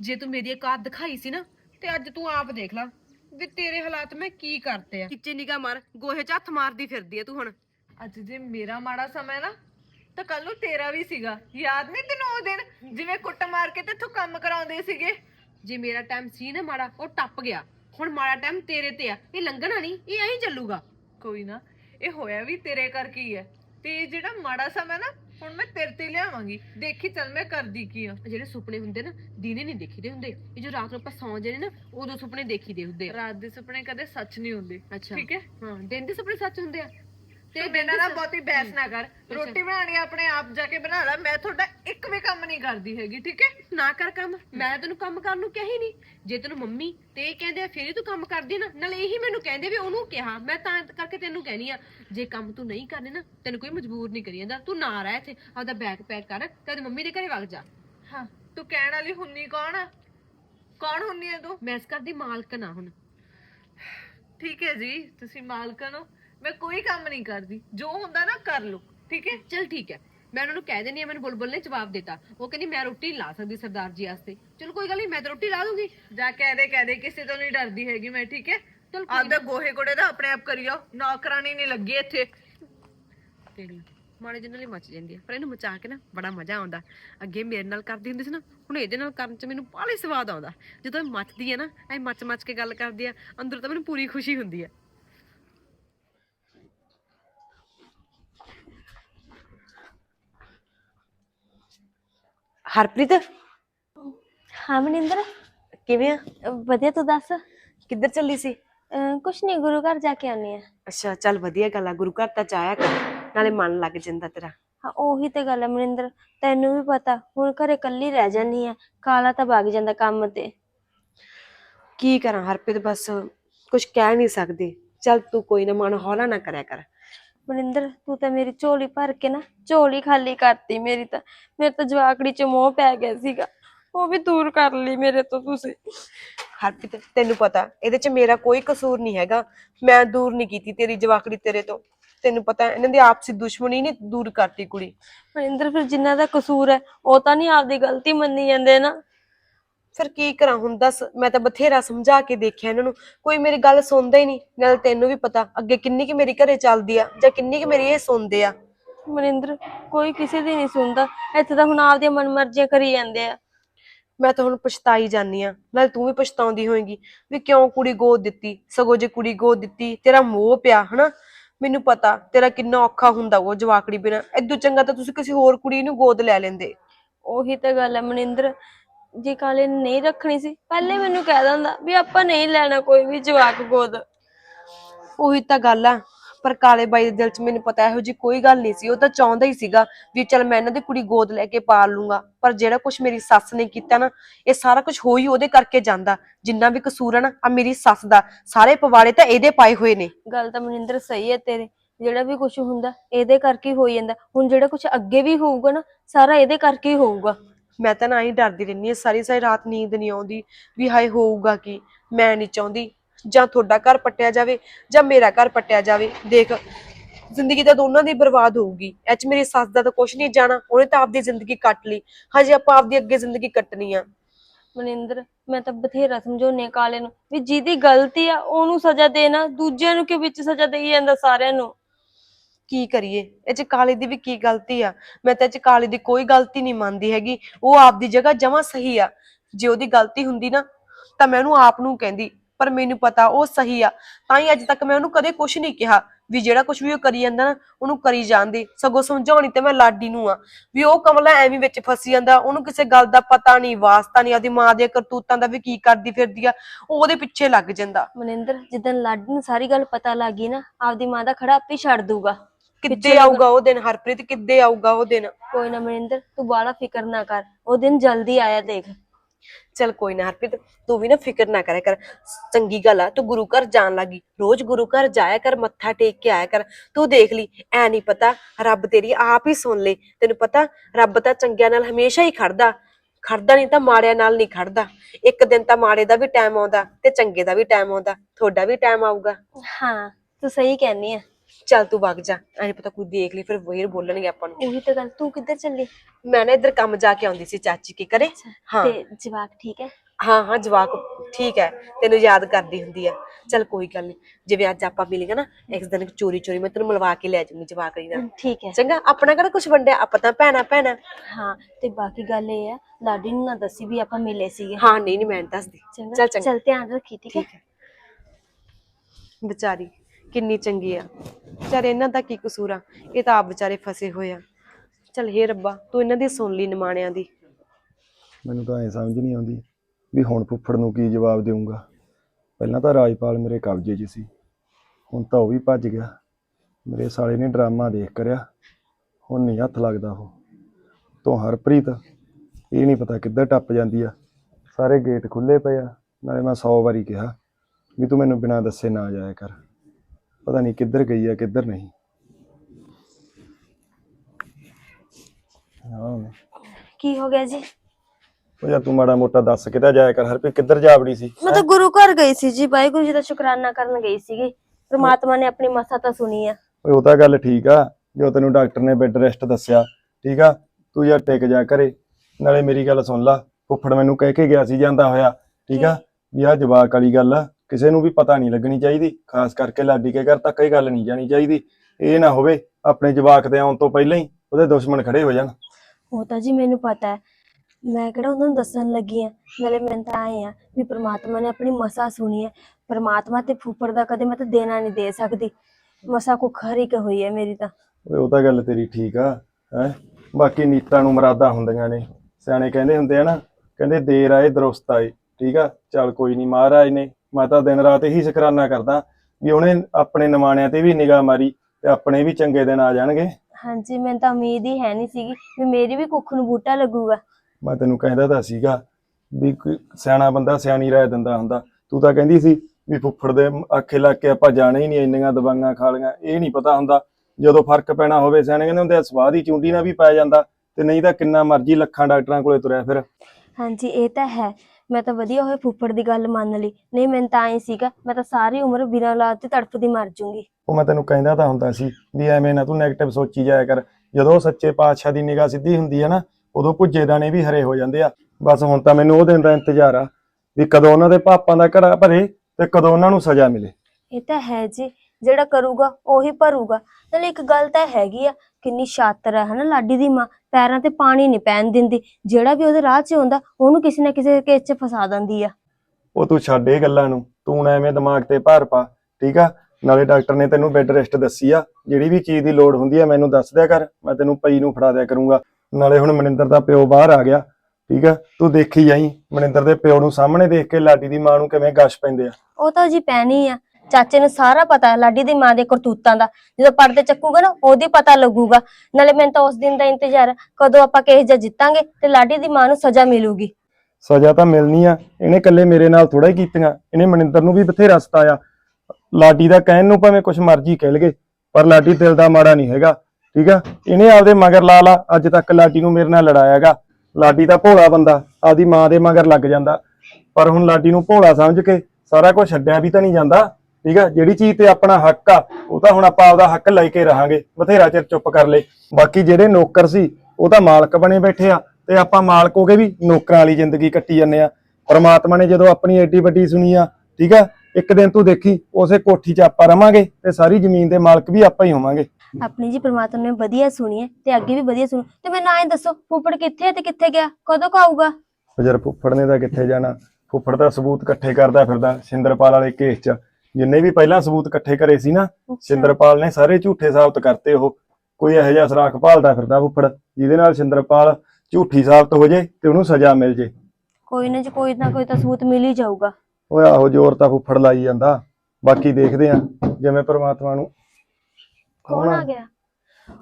ਜੇ ਤੂੰ ਮੇਰੀ ਔਕਾਤ ਦਿਖਾਈ ਸੀ ਨਾ ਤੇ ਅੱਜ ਤੂੰ ਆਪ ਦੇਖ ਲੈ। ਵੀ ਤੇਰੇ ਹਾਲਾਤ ਮੈਂ ਕੀ ਕਰਤੇ ਆ? ਕਿੱਚੇ ਨਿਗਾ ਮਾਰ ਗੋਹੇ 'ਚ ਹੱਥ ਮਾਰਦੀ ਫਿਰਦੀ ਆ ਤੂੰ ਹੁਣ। ਅੱਜ ਜੇ ਮੇਰਾ ਮਾੜਾ ਸਮਾਂ ਹੈ ਨਾ ਤਾਂ ਕੱਲ ਨੂੰ ਤੇਰਾ ਵੀ ਸੀਗਾ। ਯਾਦ ਨਹੀਂ ਤੈਨੂੰ ਉਹ ਦਿਨ ਜਿਵੇਂ ਕੁੱਟ ਮਾਰ ਕੇ ਤੇ ਤੂੰ ਕੰਮ ਕਰਾਉਂਦੇ ਸੀਗੇ? ਜੇ ਮੇਰਾ ਟਾਈਮ ਸੀ ਨਾ ਮਾੜਾ ਉਹ ਟੱਪ ਗਿਆ। ਹੁਣ ਮਾੜਾ ਟਾਈਮ ਤੇਰੇ ਤੇ ਆ। ਇਹ ਲੰਘਣਾ ਨਹੀਂ ਇਹ ਐਂ ਚੱਲੂਗਾ। ਕੋਈ ਨਾ ਇਹ ਹੋਇਆ ਵੀ ਤੇਰੇ ਕਰਕੇ ਹੀ ਹੈ ਤੇ ਜਿਹੜਾ ਮਾੜਾ ਸਮਾਂ ਨਾ ਹੁਣ ਮੈਂ ਤੇਰੇ ਤੇ ਲਿਆਵਾਂਗੀ। ਦੇਖੀ ਚੱਲ ਮੈਂ ਕਰਦੀ ਕੀ ਆ। ਜਿਹੜੇ ਸੁਪਨੇ ਹੁੰਦੇ ਨਾ ਦਿਨੇ ਨਹੀਂ ਦੇਖੀਦੇ ਹੁੰਦੇ। ਇਹ ਜੋ ਰਾਤ ਨੂੰ ਆਪਾਂ ਸੌਂ ਜਾਂਦੇ ਨਾ ਉਦੋਂ ਸੁਪਨੇ ਦੇਖੀਦੇ ਹੁੰਦੇ ਆ। ਰਾਤ ਦੇ ਸੁਪਨੇ ਕਦੇ ਸੱਚ ਨਹੀਂ ਹੁੰਦੇ। ਅੱਛਾ। ਠੀਕ ਹੈ? ਹਾਂ ਦਿਨ ਦੇ ਸੁਪਨੇ ਸੱਚ ਹੁੰਦੇ ਆ। ਤੇ ਬਿਨਾਂ ਨਾ ਬਹੁਤੀ ਬਹਿਸ ਨਾ ਕਰ। ਰੋਟੀ ਬਣਾਣੀ ਆਪਣੇ ਆਪ ਜਾ ਕੇ ਬਣਾ ਲੈ। ਮੈਂ ਤੁਹਾਡਾ ਇੱਕ ਵੀ ਕੰਮ ਨਹੀਂ ਕਰਦੀ ਹੈਗੀ ਠੀਕ ਹੈ? ਨਾ ਕਰ ਕੰਮ। ਮੈਂ ਤੈਨੂੰ ਕੰਮ ਕਰਨ ਨੂੰ ਕਿਹਾ ਹੀ ਨਹੀਂ। ਜੇ ਤੈਨੂੰ ਮੰਮੀ ਤੇ ਇਹ ਕਹਿੰਦੇ ਆ ਫੇਰ ਹੀ ਤੂੰ ਕੰਮ ਕਰਦੀ ਨਾ। ਨਾਲੇ ਇਹੀ ਮੈਨੂੰ ਕਹਿੰਦੇ ਵੀ ਉਹਨੂੰ ਕਿਹਾ। ਮੈਂ ਤਾਂ ਕਰਕੇ ਤੈਨੂੰ ਕਹਿਨੀ ਆ ਜੇ ਕੰਮ ਤੂੰ ਨਹੀਂ ਕਰਨੇ ਨਾ ਤੈਨੂੰ ਕੋਈ ਮਜਬੂਰ ਨਹੀਂ ਕਰੀ ਜਾਂਦਾ। ਤੂੰ ਨਾ ਰਹਿ ਇੱਥੇ ਆਪਦਾ ਬੈਗ ਪੈਕ ਕਰ ਤੇ ਮੰਮੀ ਦੇ ਘਰੇ ਵਗ ਜਾ। ਹਾਂ। ਤੂੰ ਕਹਿਣ ਵਾਲੀ ਹੁੰਨੀ ਕੌਣ ਆ? ਕੌਣ ਹੁੰਨੀ ਹੈ ਤੂੰ? ਮੈਂ ਇਸ ਘਰ ਦੀ ਮਾਲਕਣ ਆ ਹੁਣ। ਠੀਕ ਹੈ ਜੀ ਤੁਸੀਂ ਮਾਲਕਨ ਹੋ। ਮੈਂ ਕੋਈ ਕੰਮ ਨਹੀਂ ਕਰਦੀ। ਜੋ ਹੁੰਦਾ ਨਾ ਕਰ ਲਓ ਠੀਕ ਹੈ? ਚਲ ਠੀਕ ਹੈ। ਮੈਂ ਉਹਨਾਂ ਨੂੰ ਕਹਿ ਦਿੰਦੀ ਆ ਮੈਨੂੰ ਬੁਲਬੁਲ ਨੇ ਜਵਾਬ ਦਿੱਤਾ। ਉਹ ਕਹਿੰਦੀ ਮੈਂ ਰੋਟੀ ਲਾ ਸਕਦੀ ਸਰਦਾਰ ਜੀ ਵਾਸਤੇ। ਚਲ ਕੋਈ ਗੱਲ ਨਹੀਂ ਮੈਂ ਤਾਂ ਰੋਟੀ ਲਾ ਦੂੰਗੀ। ਜਾ ਕਹਿ ਦੇ ਕਹਿ ਦੇ ਕਿਸੇ ਤੋਂ ਨਹੀਂ ਡਰਦੀ ਹੈਗੀ ਮੈਂ ਠੀਕ ਹੈ? ਚਲ ਆਪਦਾ ਗੋਹੇ ਕੋੜੇ ਦਾ ਆਪਣੇ ਆਪ ਕਰੀ ਜਾਓ ਨੌਕਰਾਨੀ ਨਹੀਂ ਲੱਗੀ ਇੱਥੇ। ਦੇਖ ਲਈ ਮਾੜੇ ਜਿਹੇ ਨਾਲ ਹੀ ਮਚ ਜਾਂਦੀ ਆ ਪਰ ਇਹਨੂੰ ਮਚਾ ਕੇ ਨਾ ਬੜਾ ਮਜ਼ਾ ਆਉਂਦਾ। ਅੱਗੇ ਮੇਰੇ ਨਾਲ ਕਰਦੀ ਹੁੰਦੀ ਸੀ ਨਾ ਹੁਣ ਇਹਦੇ ਨਾਲ ਕਰਨ 'ਚ ਮੈਨੂੰ ਬਾਹਲਾ ਹੀ ਸਵਾਦ ਆਉਂਦਾ। ਜਦੋਂ ਇਹ ਮੱਚਦੀ ਆ ਨਾ ਐ ਮੱਚ ਮੱਚ ਕੇ ਗੱਲ ਕਰਦੀ ਆ ਅੰਦਰ ਤਾਂ ਮੈਨੂੰ ਪੂਰੀ ਖੁਸ਼ੀ ਹੁੰਦੀ ਆ ਹਰਪ੍ਰੀਤ? ਹਾਂ ਮਨਿੰਦਰ। ਕਿਵੇਂ ਆ? ਵਧੀਆ ਤੂੰ ਦੱਸ? ਕਿੱਧਰ ਚੱਲੀ ਸੀ? ਕੁਛ ਨਹੀਂ ਗੁਰੂ ਘਰ ਜਾ ਕੇ ਆਨੀ ਆ ਅੱਛਾ ਚੱਲ ਵਧੀਆ ਗੱਲ ਆ ਗੁਰੂ ਘਰ ਤਾਂ ਜਾਇਆ ਕਰ। ਨਾਲੇ ਮਨ ਲੱਗ ਜਾਂਦਾ ਤੇਰਾ। ਹਾਂ ਉਹੀ ਤੇ ਗੱਲ ਹੈ ਮਨਿੰਦਰ ਤੈਨੂੰ ਵੀ ਪਤਾ ਹੁਣ ਘਰੇ ਇਕੱਲੀ ਰਹਿ ਜਾਨੀ ਆ ਕਾਲਾ ਤਾਂ ਵਗ ਜਾਂਦਾ ਕੰਮ ਤੇ। ਕੀ ਕਰਾਂ ਹਰਪ੍ਰੀਤ ਬਸ ਕੁਝ ਕਹਿ ਨਹੀਂ ਸਕਦੀ। ਚੱਲ ਤੂੰ ਕੋਈ ਨਾ ਮਨ ਹੌਲਾ ਨਾ ਕਰਿਆ ਕਰ। ਮਨਿੰਦਰ ਤੂੰ ਤਾਂ ਮੇਰੀ ਝੋਲੀ ਭਰ ਕੇ ਨਾ ਝੋਲੀ ਖਾਲੀ ਕਰਤੀ ਮੇਰੀ ਤਾਂ। ਮੇਰੇ ਤਾਂ ਜਵਾਕੜੀ ਚ ਮੋਹ ਪੈ ਗਿਆ ਸੀਗਾ। ਉਹ ਵੀ ਦੂਰ ਕਰ ਲਈ ਮੇਰੇ ਤੋਂ ਤੁਸੀਂ। ਹਰਪ੍ਰੀਤ ਤੈਨੂੰ ਪਤਾ ਇਹਦੇ 'ਚ ਮੇਰਾ ਕੋਈ ਕਸੂਰ ਨਹੀਂ ਹੈਗਾ। ਮੈਂ ਦੂਰ ਨਹੀਂ ਕੀਤੀ ਤੇਰੀ ਜਵਾਕੜੀ ਤੇਰੇ ਤੋਂ। ਤੈਨੂੰ ਪਤਾ ਇਹਨਾਂ ਦੀ ਆਪਸੀ ਦੁਸ਼ਮਣੀ ਨੇ ਦੂਰ ਕਰਤੀ ਕੁੜੀ। ਮਨਿੰਦਰ ਫਿਰ ਜਿੰਨਾ ਦਾ ਕਸੂਰ ਹੈ ਉਹ ਤਾਂ ਨਹੀਂ ਆਪਦੀ ਗਲਤੀ ਮੰਨੀ ਜਾਂਦੇ ਨਾ। ਫਿਰ ਕੀ ਕਰਾਂ ਹੁਣ ਦੱਸ ਮੈਂ ਤਾਂ ਬਥੇਰਾ ਸਮਝਾ ਕੇ ਦੇਖਿਆ ਇਹਨਾਂ ਨੂੰ। ਕੋਈ ਮੇਰੀ ਗੱਲ ਸੁਣਦਾ ਹੀ ਨਹੀਂ ਨਾਲ ਤੈਨੂੰ ਵੀ ਪਤਾ ਅੱਗੇ ਕਿੰਨੀ ਕਿ ਮੇਰੀ ਘਰੇ ਚੱਲਦੀ ਆ ਜਾਂ ਕਿੰਨੀ ਕਿ ਮੇਰੀ ਇਹ ਸੁਣਦੇ ਆ। ਮਨਿੰਦਰ ਕੋਈ ਕਿਸੇ ਦੀ ਨਹੀਂ ਸੁਣਦਾ ਇੱਥੇ ਤਾਂ ਹੁਣ ਆਪਦੀਆਂ ਮਨਮਰਜ਼ੀਆਂ ਕਰੀ ਜਾਂਦੇ ਆ। ਮੈਂ ਤਾਂ ਹੁਣ ਪਛਤਾਈ ਜਾਨੀ ਆ ਨਾਲ ਤੂੰ ਵੀ ਪਛਤਾਉਂਦੀ ਹੋਏਗੀ ਵੀ ਕਿਉਂ ਕੁੜੀ ਗੋਦ ਦਿੱਤੀ ਸਗੋਂ ਜੇ ਕੁੜੀ ਗੋਦ ਦਿੱਤੀ ਤੇਰਾ ਮੋਹ ਪਿਆ ਹਨਾ? ਮੈਨੂੰ ਪਤਾ ਤੇਰਾ ਕਿੰਨਾ ਔਖਾ ਹੁੰਦਾ ਉਹ ਜਵਾਕੜੀ ਬਿਨਾ। ਐਦੂ ਚੰਗਾ ਤਾਂ ਤੁਸੀਂ ਕਿਸੇ ਹੋਰ ਕੁੜੀ ਨੂੰ ਗੋਦ ਲੈ ਲੈਂਦੇ। ਉਹੀ ਤਾਂ ਗੱਲ ਹੈ ਮਨਿੰਦਰ ਜੇ ਕਾਲੇ ਨੇ ਨਹੀਂ ਰੱਖਣੀ ਸੀ ਪਹਿਲੇ ਮੈਨੂੰ ਕਹਿ ਦਿੰਦਾ ਵੀ ਆਪਾਂ ਨਹੀਂ ਲੈਣਾ ਕੋਈ ਵੀ ਜਵਾਕ ਗੋਦ। ਉਹੀ ਤਾਂ ਗੱਲ ਆ ਪਰ ਕਾਲੇ ਬਾਈ ਦੇ ਦਿਲ 'ਚ ਮੈਨੂੰ ਪਤਾ ਇਹੋ ਜੀ ਕੋਈ ਗੱਲ ਨਹੀਂ ਸੀ ਉਹ ਤਾਂ ਚਾਹੁੰਦਾ ਹੀ ਸੀਗਾ ਵੀ ਚਲ ਮੈਂ ਇਹਨਾਂ ਦੀ ਕੁੜੀ ਗੋਦ ਲੈ ਕੇ ਪਾਲ ਲੂੰਗਾ ਪਰ ਜਿਹੜਾ ਕੁਝ ਮੇਰੀ ਸੱਸ ਨੇ ਕੀਤਾ ਨਾ ਇਹ ਸਾਰਾ ਕੁਝ ਹੋ ਹੀ ਉਹਦੇ ਕਰਕੇ ਜਾਂਦਾ ਜਿੰਨਾ ਵੀ ਕਸੂਰ ਆ ਨਾ ਆ ਮੇਰੀ ਸੱਸ ਦਾ ਸਾਰੇ ਪਵਾੜੇ ਤਾਂ ਇਹਦੇ ਪਾਏ ਹੋਏ ਨੇ। ਗੱਲ ਤਾਂ ਮਨਿੰਦਰ ਸਹੀ ਹੈ ਤੇਰੇ ਜਿਹੜਾ ਵੀ ਕੁਝ ਹੁੰਦਾ ਇਹਦੇ ਕਰਕੇ ਹੀ ਹੋਈ ਜਾਂਦਾ ਹੁਣ ਜਿਹੜਾ ਕੁਝ ਅੱਗੇ ਵੀ ਹੋਊਗਾ ਨਾ ਸਾਰਾ ਇਹਦੇ ਕਰਕੇ ਹੀ ਹੋਊਗਾ। ਮੈਂ ਤਾਂ ਨਾ ਹੀ ਡਰਦੀ ਰਹਿੰਦੀ ਹਾਂ, ਸਾਰੀ ਸਾਰੀ ਰਾਤ ਨੀਂਦ ਨਹੀਂ ਆਉਂਦੀ ਵੀ ਹਾਏ ਹੋਊਗਾ ਕੀ, ਮੈਂ ਨਹੀਂ ਚਾਹੁੰਦੀ। ਜਾਂ ਤੁਹਾਡਾ ਘਰ ਪੱਟਿਆ ਜਾਵੇ ਜਾਂ ਮੇਰਾ ਘਰ ਪੱਟਿਆ ਜਾਵੇ, ਦੇਖ, ਜ਼ਿੰਦਗੀ ਤਾਂ ਦੋਨਾਂ ਦੀ ਬਰਬਾਦ ਹੋਊਗੀ। ਇਹ ਮੇਰੀ ਸੱਸ ਦਾ ਤਾਂ ਕੁਝ ਨਹੀਂ ਜਾਣਾ, ਉਹਨੇ ਤਾਂ ਆਪਦੀ ਜ਼ਿੰਦਗੀ ਕੱਟ ਲਈ। ਹਜੇ ਆਪਾਂ ਆਪਦੀ ਅੱਗੇ ਜ਼ਿੰਦਗੀ ਕੱਟਣੀ ਆ। ਮਨਿੰਦਰ, ਮੈਂ ਤਾਂ ਬਥੇਰਾ ਸਮਝਾਉਨੇ ਕਾਲੇ ਨੂੰ ਵੀ ਜਿਹਦੀ ਗਲਤੀ ਆ, ਉਹਨੂੰ ਸਜ਼ਾ ਦੇਣਾ, ਦੂਜਿਆਂ ਨੂੰ ਕਿ ਵਿੱਚ ਸਜ਼ਾ ਦੇਈ ਜਾਂਦਾ ਸਾਰਿਆਂ ਨੂੰ? ਕੀ ਕਰੀਏ? ਇਹ ਚ ਕਾਲੇ ਦੀ ਵੀ ਕੀ ਗਲਤੀ ਆ? ਮੈਂ ਤਾਂ ਇਹ ਚ ਕਾਲੇ ਦੀ ਕੋਈ ਗਲਤੀ ਨਹੀਂ ਮੰਨਦੀ ਹੈਗੀ। ਉਹ ਆਪਦੀ ਜਗ੍ਹਾ ਜਮਾਂ ਸਹੀ ਆ। ਜੇ ਉਹਦੀ ਗਲਤੀ ਹੁੰਦੀ ਨਾ, ਤਾਂ ਮੈਂ ਉਹਨੂੰ ਆਪ ਨੂੰ ਕਹਿੰਦੀ। ਪਰ ਮੈਨੂੰ ਪਤਾ ਉਹ ਸਹੀ ਆ। ਤਾਂ ਹੀ ਅੱਜ ਤੱਕ ਮੈਂ ਉਹਨੂੰ ਕਦੇ ਕੁਝ ਨਹੀਂ ਕਿਹਾ ਵੀ ਜਿਹੜਾ ਕੁਝ ਵੀ ਉਹ ਕਰੀ ਜਾਂਦਾ ਨਾ, ਉਹਨੂੰ ਕਰੀ ਜਾਂਦੇ। ਸਗੋਂ ਸਮਝਾਉਣੀ ਤੇ ਮੈਂ ਲਾਡੀ ਨੂੰ ਆ। ਵੀ ਉਹ ਕਮਲਾ ਐਵੇਂ ਵਿੱਚ ਫਸੀ ਜਾਂਦਾ, ਉਹਨੂੰ ਕਿਸੇ ਗੱਲ ਦਾ ਪਤਾ ਨਹੀਂ, ਵਾਸਤਾ ਨਹੀਂ ਆਪਦੀ ਮਾਂ ਦੇ ਕਰਤੂਤਾਂ ਦਾ ਵੀ ਕੀ ਕਰਦੀ ਫਿਰਦੀ ਆ, ਉਹ ਉਹਦੇ ਪਿੱਛੇ ਲੱਗ ਜਾਂਦਾ। ਮਨਿੰਦਰ, ਜਿੱਦਣ ਲਾਡੀ ਨੂੰ ਸਾਰੀ ਗੱਲ ਪਤਾ ਲੱਗ ਗਈ ਨਾ, ਆਪਦੀ ਮਾਂ ਦਾ ਖੜਾ ਆਪੇ ਛੱਡ ਦੂਗਾ ਕਿੱਦੇ ਆਊਗਾ ਉਹ ਦਿਨ ਹਰਪ੍ਰੀਤ ਕਿੱਦੇ ਆਊਗਾ ਉਹ ਦਿਨ? ਕੋਈ ਨਾ ਮਨਿੰਦਰ ਤੂੰ ਬਾਹਲਾ ਫਿਕਰ ਨਾ ਕਰ ਉਹ ਦਿਨ ਜਲਦੀ ਆਇਆ ਦੇਖ। ਚਲ ਕੋਈ ਨਾ ਹਰਪ੍ਰੀਤ ਤੂੰ ਵੀ ਨਾ ਫਿਕਰ ਨਾ ਕਰਿਆ ਕਰ। ਚੰਗੀ ਗੱਲ ਆ ਤੂੰ ਗੁਰੂ ਘਰ ਜਾਣ ਲੱਗੀ। ਰੋਜ਼ ਗੁਰੂ ਘਰ ਜਾਇਆ ਕਰ ਮੱਥਾ ਟੇਕ ਕੇ ਆਇਆ ਕਰ। ਤੂੰ ਦੇਖ ਲਈ ਐ ਨਹੀਂ ਪਤਾ ਰੱਬ ਤੇਰੀ ਆਪ ਹੀ ਸੁਣ ਲੇ। ਤੈਨੂੰ ਪਤਾ ਰੱਬ ਤਾਂ ਚੰਗਿਆਂ ਨਾਲ ਹਮੇਸ਼ਾ ਹੀ ਖੜਦਾ। ਖੜਦਾ ਨਹੀਂ ਤਾਂ ਮਾੜਿਆਂ ਨਾਲ ਨਹੀਂ ਖੜਦਾ। ਇੱਕ ਦਿਨ ਤਾਂ ਮਾੜੇ ਦਾ ਵੀ ਟਾਈਮ ਆਉਂਦਾ ਤੇ ਚੰਗੇ ਦਾ ਵੀ ਟਾਈਮ ਆਉਂਦਾ। ਤੁਹਾਡਾ ਵੀ ਟਾਈਮ ਆਊਗਾ। ਹਾਂ ਤੂੰ ਸਹੀ ਕਹਿੰਨੀ ਆ। ਚੱਲ ਤੂੰ ਵਗ ਜਾ ਐ ਪਤਾ ਕੋਈ ਦੇਖ ਲਈ ਫਿਰ ਫੇਰ ਬੋਲਣਗੇ ਆਪਾਂ ਨੂੰ। ਉਹੀ ਤਾਂ ਗੱਲ ਤੂੰ ਕਿੱਧਰ ਚੱਲੀ? ਮੈਂ ਨਾ ਇੱਧਰ ਕੰਮ ਜਾ ਕੇ ਆਉਂਦੀ ਸੀ ਚਾਚੀ ਕੇ ਘਰੇ। ਹਾਂ। ਤੇ ਜਵਾਕ ਠੀਕ ਹੈ? ਹਾਂ ਹਾਂ ਜਵਾਕ ਠੀਕ ਹੈ ਤੈਨੂੰ ਯਾਦ ਕਰਦੀ ਹੁੰਦੀ ਆ। ਚਲ ਕੋਈ ਗੱਲ ਨਹੀਂ ਜਿਵੇਂ ਅੱਜ ਆਪਾਂ ਮਿਲੀਆਂ ਨਾ ਇੱਕ ਦਿਨ ਚੋਰੀ ਚੋਰੀ ਮੈਂ ਤੈਨੂੰ ਮਿਲਵਾ ਕੇ ਲੈ ਜਾਊਂਗੀ ਜਵਾਕੜੀ ਨਾਲ ਠੀਕ ਹੈ। ਚੰਗਾ ਆਪਣਾ ਕਿਹੜਾ ਕੁਝ ਵੰਡਿਆ? ਆਪਾਂ ਤਾਂ ਭੈਣਾ ਭੈਣਾ। ਹਾਂ ਤੇ ਬਾਕੀ ਗੱਲ ਇਹ ਆ ਲਾਡੀ ਨੂੰ ਨਾ ਦੱਸੀ ਵੀ ਆਪਾਂ ਮਿਲੇ ਸੀਗੇ। ਹਾਂ ਨਹੀਂ ਨਹੀਂ ਮੈਂ ਨੀ ਦੱਸਦੀ। ਚੰਗਾ ਚੱਲ ਚੰਗਾ। ਚੱਲ ਧਿਆਨ ਰੱਖੀ ਠੀਕ ਹੈ? ਠੀਕ ਹੈ। ਵਿਚਾਰੀ। ਕਿੰਨੀ ਚੰਗੀ ਆ। ਵਿਚਾਰੇ ਇਹਨਾਂ ਦਾ ਕੀ ਕਸੂਰ ਆ? ਇਹ ਤਾਂ ਆਪ ਵਿਚਾਰੇ ਫਸੇ ਹੋਏ ਆ। ਚਲ ਹੇ ਰੱਬਾ, ਤੂੰ ਇਹਨਾਂ ਦੀ ਸੁਣ ਲਈ ਨਿਮਾਣਿਆਂ ਦੀ। ਮੈਨੂੰ ਤਾਂ ਐ ਸਮਝ ਨਹੀਂ ਆਉਂਦੀ ਵੀ ਹੁਣ ਫੁੱਫੜ ਨੂੰ ਕੀ ਜਵਾਬ ਦੇਵਾਂਗਾ ਪਹਿਲਾਂ ਤਾਂ ਰਾਜਪਾਲ ਮੇਰੇ ਕਬਜ਼ੇ 'ਚ ਸੀ। ਹੁਣ ਤਾਂ ਉਹ ਵੀ ਭੱਜ ਗਿਆ। ਮੇਰੇ ਸਾਲੇ ਨੇ ਡਰਾਮਾ ਦੇਖ ਕਰਿਆ। ਹੁਣ ਨਹੀਂ ਹੱਥ ਲੱਗਦਾ ਉਹ। ਤੋਂ ਹਰਪ੍ਰੀਤ, ਇਹ ਨਹੀਂ ਪਤਾ ਕਿੱਧਰ ਟੱਪ ਜਾਂਦੀ ਆ। ਸਾਰੇ ਗੇਟ ਖੁੱਲੇ ਪਏ ਆ। ਨਾਲੇ ਮੈਂ 100 ਵਾਰੀ ਕਿਹਾ ਵੀ ਤੂੰ ਮੈਨੂੰ ਬਿਨਾਂ ਦੱਸੇ ਨਾ ਜਾਇਆ ਕਰ। ਪਤਾ ਨਹੀਂ ਕਿੱਧਰ ਗਈ ਆ ਕਿੱਧਰ ਨਹੀਂ। ਹਾਂ। ਕੀ ਹੋ ਗਿਆ ਜੀ? ਉਹ ਯਾਰ ਤੂੰ ਮਾੜਾ ਮੋਟਾ ਦੱਸ ਕਿੱਧਰ ਜਾਇਆ ਕਰ ਹਰਪ੍ਰੀਤ ਕਿੱਧਰ ਜਾਵੜੀ ਸੀ? ਮੈਂ ਤਾਂ ਗੁਰੂ ਘਰ ਗਈ ਸੀ ਜੀ ਵਾਹਿਗੁਰੂ ਜੀ ਦਾ ਸ਼ੁਕਰਾਨਾ ਕਰਨ ਗਈ ਸੀਗੀ। ਪ੍ਰਮਾਤਮਾ ਨੇ ਆਪਣੀ ਮਸਾ ਤਾਂ ਸੁਣੀ ਆ। ਓਏ ਉਹ ਤਾਂ ਗੱਲ ਠੀਕ ਆ ਜੋ ਤੈਨੂੰ ਡਾਕਟਰ ਨੇ ਬੈੱਡ ਰੈਸਟ ਦੱਸਿਆ ਠੀਕ ਆ? ਤੂੰ ਯਾਰ ਟਿਕ ਜਾ ਘਰੇ ਨਾਲੇ ਮੇਰੀ ਗੱਲ ਸੁਣ ਲਾ ਫੁੱਫੜ ਮੈਨੂੰ ਕਹਿ ਕੇ ਗਿਆ ਸੀ ਜਾਂਦਾ ਹੋਇਆ ਠੀਕ ਆ? ਵੀ ਆ ਜਵਾਕ ਵਾਲੀ ਗੱਲ ਆ ਕਿਸੇ ਨੂੰ ਵੀ ਪਤਾ ਨਹੀਂ ਲੱਗਣੀ ਚਾਹੀਦੀ ਖਾਸ ਕਰਕੇ ਲਾਡੀ ਕੇ ਘਰ ਤੱਕ ਇਹ ਗੱਲ ਨਹੀਂ ਜਾਣੀ ਚਾਹੀਦੀ। ਇਹ ਨਾ ਹੋਵੇ ਆਪਣੇ ਜਵਾਕ ਦੇ ਆਉਣ ਤੋਂ ਪਹਿਲਾਂ ਹੀ ਉਹਦੇ ਦੁਸ਼ਮਣ ਖੜੇ ਹੋ ਜਾਣ। ਉਹ ਤਾਂ ਜੀ ਮੈਨੂੰ ਪਤਾ ਹੈ। ਮੈਂ ਕਿਹੜਾ ਉਹਨਾਂ ਨੂੰ ਦੱਸਣ ਲੱਗੀ ਆ ਨਾਲੇ ਮੈਂ ਤਾਂ ਆਏ ਆ ਵੀ ਪ੍ਰਮਾਤਮਾ ਨੇ ਆਪਣੀ ਮਸਾ ਸੁਣੀ ਹੈ। ਪ੍ਰਮਾਤਮਾ ਤੇ ਫੁੱਫੜ ਦਾ ਕਦੇ ਮੈਂ ਤਾਂ ਦੇਣਾ ਨਹੀਂ ਦੇ ਸਕਦੀ। ਮਸਾ ਕੋ ਖਰੀ ਕੇ ਹੋਈ ਹੈ ਮੇਰੀ ਤਾਂ। ਓਏ ਉਹ ਤਾਂ ਗੱਲ ਤੇਰੀ ਠੀਕ ਆ ਹੈ? ਬਾਕੀ ਨੀਤਾਂ ਨੂੰ ਮਰਾਦਾ ਹੁੰਦੀਆਂ ਨੇ। ਸਿਆਣੇ ਕਹਿੰਦੇ ਹੁੰਦੇ ਆ ਨਾ ਕਹਿੰਦੇ ਦੇਰ ਆਏ ਦਰੁਸਤ ਆਏ। ਠੀਕ ਆ? ਚੱਲ ਕੋਈ ਨਹੀਂ ਮਹਾਰਾਜ ਨੇ ਮੈਂ ਤਾਂ ਦਿਨ ਰਾਤ ਇਹੀ ਸ਼ੁਕਰਾਨਾ ਕਰਦਾ ਵੀ ਉਹਨੇ ਆਪਣੇ ਨਿਮਾਣਿਆਂ ਤੇ ਵੀ ਨਿਗਾਹ ਮਾਰੀ ਤੇ ਆਪਣੇ ਵੀ ਚੰਗੇ ਦਿਨ ਆ ਜਾਣਗੇ। ਹਾਂਜੀ ਮੈਨੂੰ ਤਾਂ ਉਮੀਦ ਹੀ ਹੈ ਨਹੀਂ ਸੀਗੀ ਵੀ ਮੇਰੀ ਵੀ ਕੁੱਖ ਨੂੰ ਬੂਟਾ ਲੱਗੂਗਾ। ਮੈਂ ਤੈਨੂੰ ਕਹਿੰਦਾ ਤਾਂ ਸੀਗਾ ਵੀ ਕੋਈ ਸਿਆਣਾ ਬੰਦਾ ਸਿਆਣੀ ਰਾਏ ਦਿੰਦਾ ਹੁੰਦਾ। ਤੂੰ ਤਾਂ ਕਹਿੰਦੀ ਸੀ ਵੀ ਫੁੱਫੜ ਦੇ ਆਖੇ ਲੱਗ ਕੇ ਆਪਾਂ ਜਾਣਾ ਹੀ ਨਹੀਂ ਇੰਨੀਆਂ ਦਵਾਈਆਂ ਖਾ ਲਈਆਂ ਇਹ ਨਹੀਂ ਪਤਾ ਹੁੰਦਾ। ਜਦੋਂ ਫ਼ਰਕ ਪੈਣਾ ਹੋਵੇ ਸਿਆਣੇ ਕਹਿੰਦੇ ਹੁੰਦੇ ਆ ਸਵਾਦ ਹੀ ਚੁੰਡੀ ਨਾਲ ਵੀ ਪੈ ਜਾਂਦਾ ਤੇ ਨਹੀਂ ਤਾਂ ਕਿੰਨਾ ਮਰਜ਼ੀ ਲੱਖਾਂ ਡਾਕਟਰਾਂ ਕੋਲੇ ਤੁਰਿਆ ਫਿਰ। ਹਾਂਜੀ ਇਹ ਤਾਂ ਹੈ। ਮੈਂ ਤਾਂ ਵਧੀਆ ਹੋਏ ਫੁੱਫੜ ਦੀ ਗੱਲ ਮੰਨ ਲਈ। ਨਹੀਂ ਮੈਨੂੰ ਤਾਂ ਐ ਸੀਗਾ ਮੈਂ ਤਾਂ ਸਾਰੀ ਉਮਰ ਬਿਨਾਂ ਔਲਾਦ ਤੇ ਤੜਫਦੀ ਮਰ ਜੂੰਗੀ। ਉਹ ਮੈਂ ਤੈਨੂੰ ਕਹਿੰਦਾ ਤਾਂ ਹੁੰਦਾ ਸੀ ਵੀ ਐਵੇਂ ਨਾ ਤੂੰ 네ਗੇਟਿਵ ਸੋਚੀ ਜਾਇਆ ਕਰ। ਜਦੋਂ ਸੱਚੇ ਪਾਤਸ਼ਾਹ ਦੀ ਨਿਗਾਹ ਸਿੱਧੀ ਹੁੰਦੀ ਹੈ ਨਾ ਉਦੋਂ ਭੁੱਜੇ ਦਾਣੇ ਵੀ ਹਰੇ ਹੋ ਜਾਂਦੇ ਆ। ਬਸ ਹੁਣ ਤਾਂ ਮੈਨੂੰ ਉਹ ਦਿਨ ਦਾ ਇੰਤਜ਼ਾਰ ਆ ਵੀ ਕਦੋਂ ਉਹਨਾਂ ਦੇ ਪਾਪਾਂ ਦਾ ਘੜਾ ਭਰੇ ਤੇ ਕਦੋਂ ਉਹਨਾਂ ਨੂੰ ਸਜ਼ਾ ਮਿਲੇ। ਇਹ ਤਾਂ ਹੈ ਜੀ ਜਿਹੜਾ ਕਰੂਗਾ ਉਹੀ ਭਰੂਗਾ। ਨਾਲੇ ਇੱਕ ਗੱਲ ਤਾਂ ਹੈਗੀ ਆ ਕਿੰਨੀ ਸ਼ਾਤਰ ਹੈ ਹਨਾ ਲਾਡੀ ਦੀ ਮਾਂ ਪੈਰਾਂ ਤੇ ਪਾਣੀ ਨਹੀਂ ਪੈਣ ਦਿੰਦੀ ਜਿਹੜਾ ਵੀ ਉਹਦੇ ਰਾਹ 'ਚ ਆਉਂਦਾ ਉਹਨੂੰ ਕਿਸੇ ਨਾ ਕਿਸੇ ਕੇਸ 'ਚ ਫਸਾ ਦਿੰਦੀ ਆ। ਉਹ ਤੂੰ ਛੱਡ ਇਹ ਗੱਲਾਂ ਨੂੰ ਤੂੰ ਨਾ ਐਵੇਂ ਦਿਮਾਗ ਤੇ ਭਾਰ ਪਾ ਠੀਕ ਆ? ਨਾਲੇ ਡਾਕਟਰ ਨੇ ਤੈਨੂੰ ਬੈੱਡ ਰੈਸਟ ਦੱਸੀ ਆ ਜਿਹੜੀ ਵੀ ਚੀਜ਼ ਦੀ ਲੋੜ ਹੁੰਦੀ ਆ ਮੈਨੂੰ ਦੱਸ ਦਿਆ ਕਰ ਮੈਂ ਤੈਨੂੰ ਪਈ ਨੂੰ ਫੜਾ ਦਿਆ ਕਰੂੰਗਾ। ਨਾਲੇ ਹੁਣ ਮਨਿੰਦਰ ਦਾ ਪਿਓ ਬਾਹਰ ਆ ਗਿਆ ਠੀਕ ਆ? ਤੂੰ ਦੇਖੀ ਜਾਈ ਮਨਿੰਦਰ ਦੇ ਪਿਓ ਨੂੰ ਸਾਹਮਣੇ ਦੇਖ ਕੇ ਲਾਡੀ ਦੀ ਮਾਂ ਨੂੰ ਕਿਵੇਂ ਗਸ਼ ਪੈਂਦੇ ਆ। ਉਹ ਤਾਂ ਜੀ ਪੈਣੀ ਆ ਚਾਚੇ ਨੂੰ ਸਾਰਾ ਪਤਾ ਹੈ ਲਾਡੀ ਦੀ ਮਾਂ ਦੇ ਕਰਤੂਤਾਂ ਦਾ। ਜਦੋਂ ਪਰਦੇ ਚੱਕੂਗਾ ਨਾ ਉਹਦੀ ਪਤਾ ਲੱਗੂਗਾ। ਨਾਲੇ ਮੈਨੂੰ ਤਾਂ ਉਸ ਦਿਨ ਦਾ ਇੰਤਜ਼ਾਰ ਹੈ, ਕਦੋਂ ਆਪਾਂ ਕੇਸ ਜਾਂ ਜਿੱਤਾਂਗੇ ਤੇ ਲਾਡੀ ਦੀ ਮਾਂ ਨੂੰ ਸਜ਼ਾ ਮਿਲੂਗੀ। ਸਜ਼ਾ ਤਾਂ ਮਿਲਣੀ ਆ। ਇਹਨੇ ਇਕੱਲੇ ਮੇਰੇ ਨਾਲ ਥੋੜਾ ਹੀ ਕੀਤੀਆਂ। ਇਹਨੇ ਮਨਿੰਦਰ ਨੂੰ ਵੀ ਬਥੇਰਾ ਸਤਾਇਆ। ਲਾਡੀ ਦਾ ਕਹਿਣ ਨੂੰ ਭਾਵੇਂ ਕੁਝ ਮਰਜ਼ੀ ਕਹਿ ਲਗੇ ਪਰ ਲਾਡੀ ਦਿਲ ਦਾ ਮਾੜਾ ਨਹੀਂ ਹੈਗਾ। ਠੀਕ ਆ? ਇਹਨੇ ਆਪਦੇ ਮਗਰ ਲਾ ਲਾ ਅੱਜ ਤੱਕ ਲਾਡੀ ਨੂੰ ਮੇਰੇ ਨਾਲ ਲੜਾਇਆਗਾ। ਲਾਡੀ ਤਾਂ ਭੋਲਾ ਬੰਦਾ ਆਪਦੀ ਮਾਂ ਦੇ ਮਗਰ ਲੱਗ ਜਾਂਦਾ। ਪਰ ਹੁਣ ਲਾਡੀ ਨੂੰ ਭੋਲਾ ਸਮਝ ਕੇ ਸਾਰਾ ਕੁਝ ਛੱਡਿਆ ਵੀ ਤਾਂ ਨਹੀਂ ਜਾਂਦਾ। ਠੀਕ ਆ? ਜਿਹੜੀ ਚੀਜ਼ ਤੇ ਆਪਣਾ ਹੱਕ ਆ ਉਹ ਤਾਂ ਹੁਣ ਆਪਾਂ ਆਪਦਾ ਹੱਕ ਲੈ ਕੇ ਰਹਾਂਗੇ। ਬਥੇਰਾ ਚਿਰ ਚੁੱਪ ਕਰ ਲਏ। ਬਾਕੀ ਜਿਹੜੇ ਨੌਕਰ ਸੀ ਉਹ ਤਾਂ ਮਾਲਕ ਬਣੇ ਬੈਠੇ ਆ ਤੇ ਆਪਾਂ ਮਾਲਕ ਹੋ ਕੇ ਵੀ ਨੌਕਰਾਂ ਵਾਲੀ ਜ਼ਿੰਦਗੀ ਕੱਟੀ ਜਾਂਦੇ ਆ। ਪਰਮਾਤਮਾ ਨੇ ਜਦੋਂ ਆਪਣੀ ਐਡੀ ਵੱਡੀ ਸੁਣੀ ਆ ਠੀਕ ਆ? ਇੱਕ ਦਿਨ ਤੂੰ ਦੇਖੀ ਉਸੇ ਕੋਠੀ 'ਚ ਆਪਾਂ ਰਵਾਂਗੇ ਤੇ ਸਾਰੀ ਜ਼ਮੀਨ ਦੇ ਮਾਲਕ ਵੀ ਆਪਾਂ ਹੀ ਹੋਵਾਂਗੇ। ਆਪਣੀ ਜੀ ਪ੍ਰਮਾਤਮਾ ਨੇ ਵਧੀਆ ਸੁਣੀ ਹੈ ਤੇ ਅੱਗੇ ਵੀ ਵਧੀਆ ਸੁਣੋ। ਤੇ ਮੈਨੂੰ ਐਂ ਦੱਸੋ ਫੁੱਫੜ ਕਿੱਥੇ ਹੈ ਤੇ ਕਿੱਥੇ ਗਿਆ? ਕਦੋਂ ਉਹ ਯਾਰ ਫੁੱਫੜ ਨੇ ਤਾਂ ਕਿੱਥੇ ਜਾਣਾ? ਫੁੱਫੜ ਤਾਂ ਸਬੂਤ ਇਕੱਠੇ ਕਰਦਾ ਫਿਰਦਾ ਸਿੰਦਰਪਾਲ ਵਾਲੇ ਕੇਸ 'ਚ। ਜਿੰਨੇ ਵੀ ਪਹਿਲਾਂ ਸਬੂਤ ਇਕੱਠੇ ਕਰੇ ਸੀ ਨਾ ਸਿੰਦਰਪਾਲ ਨੇ ਸਾਰੇ ਝੂਠੇ ਸਾਬਤ ਕਰਤੇ ਉਹ। ਕੋਈ ਇਹੋ ਜਿਹਾ ਸਰਾਖ ਭਾਲਦਾ ਫਿਰਦਾ ਫੁੱਫੜ ਜਿਹਦੇ ਨਾਲ ਸਿੰਦਰਪਾਲ ਝੂਠੀ ਸਾਬਤ ਹੋ ਜੇ ਤੇ ਉਹਨੂੰ ਸਜ਼ਾ ਮਿਲ ਜੇ। ਕੋਈ ਨਾ ਜੀ ਕੋਈ ਨਾ ਕੋਈ ਤਾਂ ਸਬੂਤ ਮਿਲ ਹੀ ਜਾਊਗਾ। ਓਏ ਆਹੋ ਜ਼ੋਰ ਤਾਂ ਫੁੱਫੜ ਲਾਈ ਜਾਂਦਾ। ਬਾਕੀ ਦੇਖਦੇ ਆ ਜਿਵੇਂ ਪ੍ਰਮਾਤਮਾ ਨੂੰ ਕੌਣ ਆ ਗਿਆ?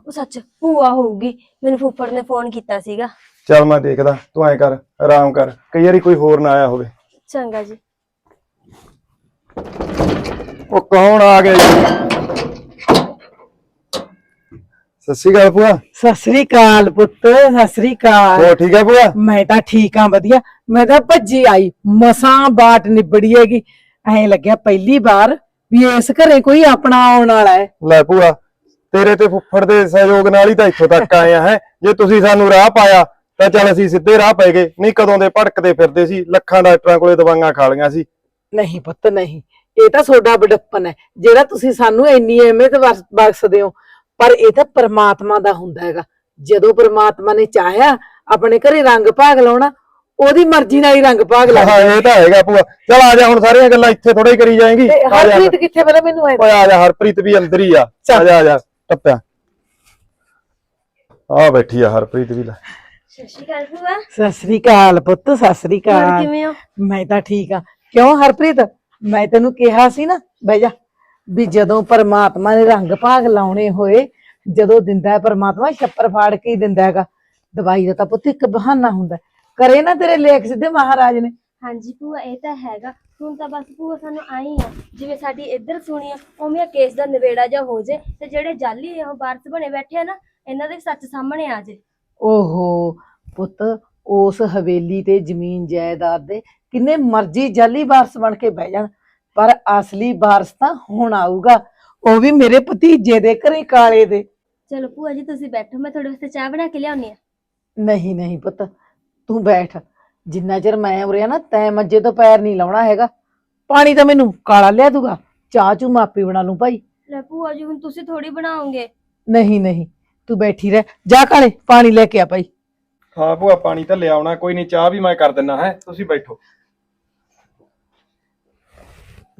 ਉਹ ਸੱਚ ਭੂਆ ਹੋਊਗੀ ਮੈਨੂੰ ਫੁੱਫੜ ਨੇ ਫੋਨ ਕੀਤਾ ਸੀਗਾ। ਚੱਲ ਮੈਂ ਦੇਖਦਾ ਤੂੰ ਐ ਕਰ ਆਰਾਮ ਕਰ ਕਈ ਵਾਰੀ ਕੋਈ ਹੋਰ ਨਾ ਆਇਆ ਹੋਵੇ। ਚੰਗਾ ਜੀ। ਉਹ ਕੌਣ ਆ ਗਿਆ ਜੀ? ਸਤਿ ਸ਼੍ਰੀ ਅਕਾਲ ਭੂਆ। ਸਤਿ ਸ੍ਰੀ ਅਕਾਲ ਪੁੱਤ ਸਤਿ ਸ੍ਰੀ ਅਕਾਲ। ਹੋ ਠੀਕ ਹੈ ਭੂਆ? ਮੈਂ ਤਾਂ ਠੀਕ ਆ ਵਧੀਆ। ਮੈਂ ਤਾਂ ਭੱਜੀ ਆਈ ਮਸਾਂ ਬਾਟ ਨਿਬੜੀ ਹੈਗੀ। ਐਂ ਲੱਗਿਆ ਪਹਿਲੀ ਵਾਰ ਵੀ ਇਸ ਘਰੇ ਕੋਈ ਆਪਣਾ ਆਉਣ ਵਾਲਾ ਹੈ। ਲੈ ਭੂਆ ਤੇਰੇ ਤੇ ਫੁੱਫੜ ਦੇ ਸਹਿਯੋਗ ਨਾਲ ਹੀ ਤਾਂ ਇੱਥੋਂ ਤੱਕ ਆਏ ਆ ਹੈ। ਜੇ ਤੁਸੀਂ ਸਾਨੂੰ ਰਾਹ ਪਾਇਆ ਤਾਂ ਚੱਲ ਅਸੀਂ ਸਿੱਧੇ ਰਾਹ ਪੈ ਗਏ। ਨਹੀਂ ਕਦੋਂ ਦੇ ਭਟਕਦੇ ਫਿਰਦੇ ਸੀ ਲੱਖਾਂ ਡਾਕਟਰਾਂ ਕੋਲੇ ਦਵਾਈਆਂ ਖਾ ਲਈਆਂ ਸੀ। ਨਹੀਂ ਪੁੱਤ ਨਹੀਂ। ਇਹ ਤਾਂ ਤੁਹਾਡਾ ਬੜੱਪਨ ਹੈ ਜਿਹੜਾ ਤੁਸੀਂ ਸਾਨੂੰ ਇੰਨੀ ਅਹਿਮੀਅਤ ਬਖਸ਼- ਬਖਸ਼ਦੇ ਹੋ। ਪਰ ਇਹ ਤਾਂ ਪਰਮਾਤਮਾ ਦਾ ਹੁੰਦਾ ਹੈਗਾ। ਜਦੋਂ ਪਰਮਾਤਮਾ ਨੇ ਚਾਹਿਆ ਆਪਣੇ ਘਰੇ ਰੰਗ ਭਾਗ ਲਾਉਣਾ ਉਹਦੀ ਮਰਜ਼ੀ ਨਾਲ ਹੀ ਰੰਗ ਭਾਗ ਹਾਂ ਲਾਉਣਾ। ਇਹ ਤਾਂ ਹੈਗਾ ਭੂਆ। ਚੱਲ ਆ ਜਾ ਹੁਣ ਸਾਰੀਆਂ ਗੱਲਾਂ ਇੱਥੇ ਥੋੜਾ ਹੀ ਕਰੀ ਜਾਏਂਗੀ। ਤੇ ਆ ਜਾ ਹਰਪ੍ਰੀਤ ਕਿੱਥੇ ਪਹਿਲਾਂ ਮੈਨੂੰ ਐਂ ਓਏ ਆ ਜਾ ਹਰਪ੍ਰੀਤ ਵੀ ਅੰਦਰ ਹੀ ਆ। ਆ ਜਾ ਆ ਜਾ ਟੱਪਿਆ। ਆ ਬੈਠੀ ਆ ਹਰਪ੍ਰੀਤ ਵੀ ਲੈ। ਸਤਿ ਸ਼੍ਰੀ ਅਕਾਲ ਭੂਆ। ਸਤਿ ਸ੍ਰੀ ਅਕਾਲ ਪੁੱਤ ਸਤਿ ਸ੍ਰੀ ਅਕਾਲ। ਕਿਵੇਂ ਹੋ? ਮੈਂ ਤਾਂ ਠੀਕ ਆ। ਕਿਉਂ ਹਰਪ੍ਰੀਤ? ਮੈਂ ਤੈਨੂੰ ਕਿਹਾ ਸੀ ਨਾ ਬਹਿ ਜਾ ਵੀ ਜਦੋਂ ਪਰਮਾਤਮਾ ਨੇ ਰੰਗ ਭਾਗ ਲਾਉਣੇ ਹੋਏ ਜਦੋਂ ਦਿੰਦਾ ਹੈ ਪਰਮਾਤਮਾ ਛੱਪਰ ਫਾੜ ਕੇ ਹੀ ਦਿੰਦਾ ਹੈਗਾ। ਦਵਾਈ ਦਾ ਤਾਂ ਪੁੱਤ ਇੱਕ ਬਹਾਨਾ ਹੁੰਦਾ। ਕਰੇ ਨਾ ਤੇਰੇ ਲੇਖ ਸਿੱਧੇ ਮਹਾਰਾਜ ਨੇ। ਹਾਂਜੀ ਭੂਆ ਇਹ ਤਾਂ ਹੈਗਾ। ਹੁਣ ਤਾਂ ਬਸ ਭੂਆ ਸਾਨੂੰ ਆਈ ਆ ਜਿਵੇਂ ਸਾਡੀ ਇੱਧਰ ਸੁਣੀ ਆ ਉਵੇਂ ਕੇਸ ਦਾ ਨਿਬੇੜਾ ਜਾ ਹੋ ਜੇ ਤੇ ਜਿਹੜੇ ਜਾਲੀ ਉਹ ਵਾਰਸ ਬਣੇ ਬੈਠੇ ਆ ਨਾ ਇਹਨਾਂ ਦੇ ਸੱਚ ਸਾਹਮਣੇ ਆ ਜੇ। ਓਹੋ ਪੁੱਤ ਉਸ ਹਵੇਲੀ ਤੇ ਜ਼ਮੀਨ ਜਾਇਦਾਦ ਦੇ ਕਿੰਨੇ ਮਰਜ਼ੀ ਜਾਲੀ ਵਾਰਸ ਬਣ ਕੇ ਬਹਿ ਜਾਣ ਪਰ ਅਸਲੀ ਵਾਰਸ ਤਾਂ ਹੁਣ ਆਊਗਾ ਉਹ ਵੀ ਮੇਰੇ ਭਤੀਜੇ ਦੇ ਘਰੇ ਕਾਲੇ ਦੇ। ਚਲੋ ਭੂਆ ਜੀ ਤੁਸੀਂ ਬੈਠੋ ਮੈਂ ਤੁਹਾਡੇ ਵਾਸਤੇ ਚਾਹ ਬਣਾ ਕੇ ਲਿਆਉਣੀ ਆ ਨਹੀਂ ਨਹੀਂ ਪੁੱਤ ਤੂੰ ਬੈਠ। ਜਿੰਨਾ ਚਿਰ ਮੈਂ ਉਰੇ ਆ ਨਾ ਤੈਂ ਮੰਜੇ ਤੋਂ ਪੈਰ ਨਹੀਂ ਲਾਉਣਾ ਹੈਗਾ। ਪਾਣੀ ਤਾਂ ਮੈਨੂੰ ਕਾਲਾ ਲਿਆ ਦੂਗਾ ਚਾਹ ਚੂ ਮਾਪੀ ਬਣਾ ਲੂੰ ਭਾਈ। ਲੈ ਭੂਆ ਜੀ ਹੁਣ ਤੁਸੀਂ ਥੋੜੀ ਬਣਾਓਗੇ। ਨਹੀਂ ਨਹੀਂ ਤੂੰ ਬੈਠੀ ਰਹਿ ਜਾ ਕਾਲੇ ਪਾਣੀ ਲੈ ਕੇ ਆ ਭਾਈ। ਹਾਂ ਭੂਆ ਪਾਣੀ ਤਾਂ ਲਿਆਉਣਾ ਕੋਈ ਨਹੀਂ ਚਾਹ ਵੀ ਮੈਂ ਕਰ ਦਿੰਨਾ ਹੈ ਤੁਸੀਂ ਬੈਠੋ।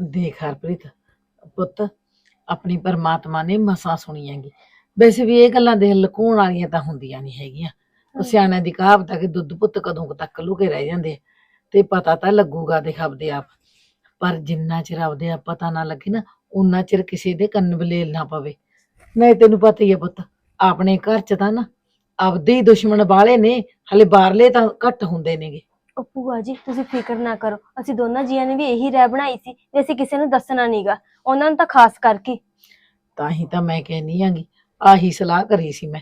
ਦੇਖ ਹਰਪ੍ਰੀਤ ਪੁੱਤ ਆਪਣੀ ਪਰਮਾਤਮਾ ਨੇ ਮਸਾਂ ਸੁਣੀਆਂਗੀ ਵੈਸੇ ਵੀ ਇਹ ਗੱਲਾਂ ਦੇ ਲੁਕਾਉਣ ਵਾਲੀਆਂ ਤਾਂ ਹੁੰਦੀਆਂ ਨਹੀਂ ਹੈਗੀਆਂ। ਉਹ ਸਿਆਣਿਆਂ ਦੀ ਕਹਾਵਤ ਹੈ ਕਿ ਦੁੱਧ ਪੁੱਤ ਕਦੋਂ ਕੁ ਤੱਕ ਲੁਕੇ ਰਹਿ ਜਾਂਦੇ ਆ। ਤੇ ਪਤਾ ਤਾਂ ਲੱਗੂਗਾ ਦੇਖ ਆਪਦੇ ਆਪ। ਪਰ ਜਿੰਨਾ ਚਿਰ ਆਪਦੇ ਆਪ ਪਤਾ ਨਾ ਲੱਗੇ ਨਾ ਉਨਾ ਚਿਰ ਕਿਸੇ ਦੇ ਕੰਨ ਬਲੇਲ ਨਾ ਪਵੇ। ਨਹੀਂ ਤੈਨੂੰ ਪਤਾ ਹੀ ਹੈ ਪੁੱਤ ਆਪਣੇ ਘਰ ਚ ਤਾਂ ਨਾ ਆਪਦੇ ਹੀ ਦੁਸ਼ਮਣ ਵਾਲੇ ਨੇ ਹਲੇ ਬਾਹਰਲੇ ਤਾਂ ਘੱਟ ਹੁੰਦੇ ਨੇਗੇ। ਉਹ ਭੂਆ ਜੀ ਤੁਸੀਂ ਫਿਕਰ ਨਾ ਕਰੋ। ਅਸੀਂ ਦੋਨਾਂ ਜੀਆਂ ਨੇ ਵੀ ਇਹੀ ਰਹਿ ਬਣਾਈ ਸੀ ਵੀ ਅਸੀਂ ਕਿਸੇ ਨੂੰ ਦੱਸਣਾ ਨਹੀਂਗਾ ਉਹਨਾਂ ਨੂੰ ਤਾਂ ਖਾਸ ਕਰਕੇ। ਤਾਂ ਹੀ ਤਾਂ ਮੈਂ ਕਹਿੰਨੀ ਆਂਗੀ ਆਹੀ ਸਲਾਹ ਕਰੀ ਸੀ ਮੈਂ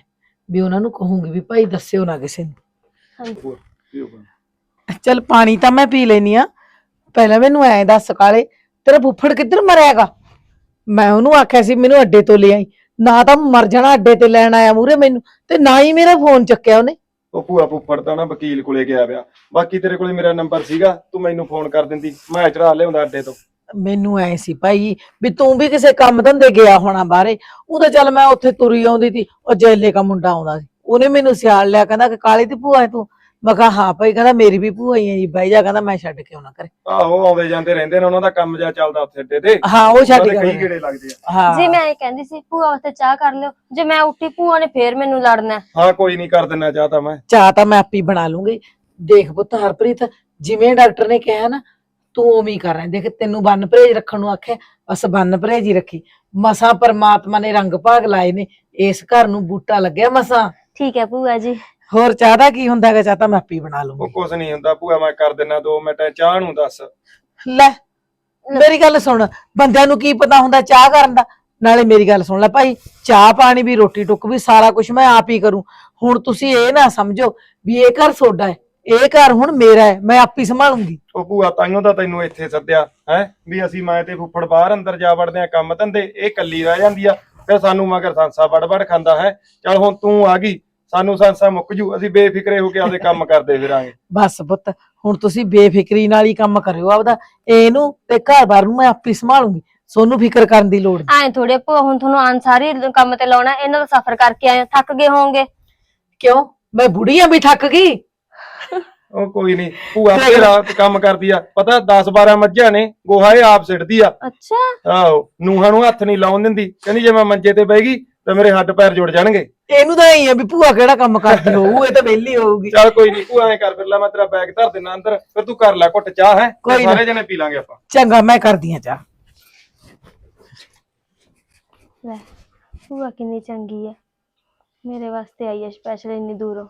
ਵੀ ਉਹਨਾਂ ਨੂੰ ਕਹੂੰਗੀ ਵੀ ਭਾਈ ਦੱਸਿਓ ਨਾ ਕਿਸੇ ਨੂੰ। ਹਾਂਜੀ। ਚਲ ਪਾਣੀ ਤਾਂ ਮੈਂ ਪੀ ਲੈਨੀ ਆ ਪਹਿਲਾਂ ਮੈਨੂੰ ਐਂ ਦੱਸ ਕਾਲੇ ਤੇਰਾ ਫੁੱਫੜ ਕਿੱਧਰ ਮਰਿਆਗਾ? ਮੈਂ ਉਹਨੂੰ ਆਖਿਆ ਸੀ ਮੈਨੂੰ ਅੱਡੇ ਤੋਂ ਲੈ ਆਈ। ਨਾ ਤਾਂ ਮਰ ਜਾਣਾ ਅੱਡੇ ਤੇ ਲੈਣ ਆਇਆ ਮੂਰੇ ਮੈਨੂੰ ਤੇ ਨਾ ਹੀ ਮੇਰਾ ਫੋਨ ਚੱਕਿਆ ਉਹਨੇ। ਉਹ ਭੂਆ ਫੁੱਫੜ ਤਾਂ ਨਾ ਵਕੀਲ ਕੋਲੇ ਗਿਆ ਪਿਆ। ਬਾਕੀ ਤੇਰੇ ਕੋਲੇ ਮੇਰਾ ਨੰਬਰ ਸੀਗਾ, ਤੂੰ ਮੈਨੂੰ ਫੋਨ ਕਰ ਦਿੰਦੀ। ਮੈਂ ਚੜਾ ਲਿਆਉਂਦਾ ਅੱਡੇ ਤੋਂ। ਮੈਨੂੰ ਐ ਸੀ ਭਾਈ, ਵੀ ਤੂੰ ਵੀ ਕਿਸੇ ਕੰਮ ਧੰਦੇ ਗਿਆ ਹੋਣਾ ਬਾਹਰੇ। ਉਹ ਤਾਂ ਚੱਲ ਮੈਂ ਉੱਥੇ ਤੁਰੀ ਆਉਂਦੀ ਸੀ ਉਹ ਜੈਲੇ ਦਾ ਮੁੰਡਾ ਆਉਂਦਾ ਸੀ। ਉਹਨੇ ਮੈਨੂੰ ਸਿਆਲ ਲਿਆ, ਕਹਿੰਦਾ ਕਿ ਕਾਲੀ ਦੀ ਭੂਆ ਹੈ ਤੂੰ। ਮੈਂ ਕਿਹਾ ਹਾਂ ਭਾਈ ਕਹਿੰਦਾ ਮੇਰੀ ਵੀ ਭੂਆ ਹੀ ਹੈ ਜੀ ਬਾਈ ਜਾ ਕਹਿੰਦਾ ਮੈਂ ਛੱਡ ਕੇ ਆਉਣਾ ਕਰੇ ਆਹੋ ਆਉਂਦੇ ਜਾਂਦੇ ਰਹਿੰਦੇ ਨੇ ਉਹਨਾਂ ਦਾ ਕੰਮ ਜਿਆ ਚੱਲਦਾ ਉੱਥੇ ਅੱਡੇ ਤੇ। ਹਾਂ ਉਹ ਛੱਡ ਉਹਨਾਂ ਕੇ ਦੇ ਕਈ ਆਉਣਾ। ਗੇੜੇ ਲੱਗਦੇ ਆ। ਹਾਂ। ਜੀ ਮੈਂ ਇਹ ਕਹਿੰਦੀ ਸੀ ਭੂਆ ਵਾਸਤੇ ਚਾਹ ਕਰ ਲਿਓ। ਜੇ ਮੈਂ ਉੱਠੀ ਭੂਆ ਨੇ ਫੇਰ ਮੈਨੂੰ ਲੜਨਾ। ਹੈ। ਹਾਂ ਕੋਈ ਨਹੀਂ ਕਰ ਦਿੰਨਾ ਚਾਹ ਤਾਂ ਮੈਂ। ਚਾਹ ਤਾਂ ਮੈਂ ਆਪੀ ਬਣਾ ਲੂੰਗੀ। ਦੇਖ ਪੁੱਤ ਹਰਪ੍ਰੀਤ ਜਿਵੇਂ ਡਾਕਟਰ ਨੇ ਕਿਹਾ ਨਾ ਤੂੰ ਉਵੇਂ ਹੀ ਕਰ ਰਿਹਾ। ਦੇਖ ਤੈਨੂੰ ਬੰਨ ਪਰਹੇਜ ਰੱਖਣ ਨੂੰ ਆਖਿਆ ਬਸ ਬੰਨ ਪਰਹੇਜ ਹੀ ਰੱਖੀ। ਮਸਾਂ ਪਰਮਾਤਮਾ ਨੇ ਰੰਗ ਭਾਗ ਲਾਏ ਨੇ ਇਸ ਘਰ ਨੂੰ ਬੂਟਾ ਲੱਗਿਆ ਮਸਾਂ। ਠੀਕ ਹੈ ਭੂਆ ਜੀ। ਹੋਰ ਚਾਹ ਦਾ ਕੀ ਹੁੰਦਾ ਹੈਗਾ ਚਾਹ ਤਾਂ ਮੈਂ ਆਪੀ ਬਣਾ ਉਹ ਲੂੰਗੀ ਕੁਛ ਨਹੀਂ ਹੁੰਦਾ ਭੂਆ ਮੈਂ ਕਰ ਦਿੰਨਾ 2 ਮਿੰਟ ਚਾਹ ਨੂੰ ਦੱਸ। ਲੈ ਮੇਰੀ ਗੱਲ ਸੁਣ ਬੰਦਿਆਂ ਨੂੰ ਕੀ ਪਤਾ ਹੁੰਦਾ ਚਾਹ ਕਰਨ ਦਾ? ਨਾਲੇ ਮੇਰੀ ਗੱਲ ਸੁਣ ਲੈ ਭਾਈ ਚਾਹ ਪਾਣੀ ਵੀ ਰੋਟੀ ਟੁੱਕ ਵੀ ਸਾਰਾ ਕੁਝ ਮੈਂ ਆਪ ਹੀ ਕਰੂੰ। ਹੁਣ ਤੁਸੀਂ ਇਹ ਨਾ ਸਮਝੋ ਵੀ ਇਹ ਘਰ ਸੋਡਾ ਹੈ ਇਹ ਘਰ ਹੁਣ ਮੇਰਾ ਹੈ ਮੈਂ ਆਪ ਹੀ ਸੰਭਾਲੂੰਗੀ। ਉਹ ਭੂਆ ਤਾਈਓ ਤਾਂ ਤੈਨੂੰ ਇੱਥੇ ਸੱਦਿਆ ਹੈ ਵੀ ਅਸੀਂ ਮੈਂ ਤੇ ਫੁੱਫੜ ਬਾਹਰ ਅੰਦਰ ਜਾ ਵੜਦੇ ਆ ਕੰਮ ਧੰਦੇ ਇਹ ਕੱਲੀ ਰਹਿ ਜਾਂਦੀ ਆ ਫਿਰ ਸਾਨੂੰ ਮਗਰ ਸੰਸਾ ਵੜ ਵੜ ਖਾਂਦਾ ਹੈ। ਚਲ ਹੁਣ ਤੂੰ ਆ ਗਈ ਸਾਨੂੰ ਸੰਸਾ ਮੁੱਕ ਜੂ ਅਸੀਂ ਬੇਫਿਕਰੇ ਹੋ ਕੇ ਆਪਦੇ ਕੰਮ ਕਰਦੇ ਫਿਰਾਂਗੇ। ਬਸ ਪੁੱਤ ਹੁਣ ਤੁਸੀਂ ਬੇਫਿਕਰੀ ਨਾਲ ਹੀ ਕੰਮ ਕਰਿਓ ਆਪਦਾ। ਇਹਨੂੰ ਤੇ ਘਰ-ਬਾਰ ਨੂੰ ਮੈਂ ਆਪ ਹੀ ਸੰਭਾਲੂੰਗੀ। ਸੋਨੂੰ ਫਿਕਰ ਕਰਨ ਦੀ ਲੋੜ ਨਹੀਂ। ਐ ਥੋੜੇ ਭੂਆ ਹੁਣ ਤੁਹਾਨੂੰ ਆਨ ਸਾਰੇ ਕੰਮ ਤੇ ਲਾਉਣਾ ਇਹਨਾਂ ਦਾ ਸਫ਼ਰ ਕਰਕੇ ਆਏ ਹੋ, ਥੱਕ ਗਏ ਹੋਵੋਗੇ? ਕਿਉਂ? ਮੈਂ ਬੁੜੀ ਆਂ ਵੀ ਥੱਕ ਗਈ। ਉਹ ਕੋਈ ਨਹੀਂ ਭੂਆ ਤੇ ਰਾਤ ਕੰਮ ਕਰਦੀ ਆ। ਪਤਾ 10 12 ਮੱਝਾਂ ਨੇ ਗੋਹਾ ਇਹ ਆਪ ਸਿੱਟਦੀ ਆ। ਅੱਛਾ। ਆਹੋ ਨੂਹਾਂ ਨੂੰ ਹੱਥ ਨਹੀਂ ਲਾਉਣ ਦਿੰਦੀ। ਕਹਿੰਦੀ ਜੇ ਮੈਂ ਮੰਜੇ ਤੇ ਬਹਿ ਗਈ ਤਾਂ ਮੇਰੇ ਹੱਡ ਪੈਰ ਜੁੜ ਜਾਣਗੇ। ਇਹਨੂੰ ਤਾਂ ਐਂ ਆ ਵੀ ਭੂਆ ਕਿਹੜਾ ਕੰਮ ਕਰਦੀ ਹੋਊ ਇਹ ਤਾਂ ਵਿਹਲੀ ਹੋਊਗੀ। ਚੱਲ ਕੋਈ ਨਹੀਂ ਭੂਆ ਐ ਕਰ ਫਿਰ ਲੈ ਮੈਂ ਤੇਰਾ ਬੈਗ ਧਰ ਦੇਣਾ ਅੰਦਰ ਫਿਰ ਤੂੰ ਕਰ ਲੈ ਘੁੱਟ ਚਾਹ ਹੈ। ਕੋਈ ਨਾ। ਸਾਰੇ ਜਣੇ ਪੀ ਲਾਂਗੇ ਆਪਾਂ। ਚੰਗਾ ਮੈਂ ਕਰਦੀ ਆ ਚਾਹ। ਲੈ ਭੂਆ ਕਿੰਨੀ ਚੰਗੀ ਹੈ ਮੇਰੇ ਵਾਸਤੇ ਆਈ ਹੈ ਸਪੈਸ਼ਲ ਇੰਨੀ ਦੂਰੋਂ।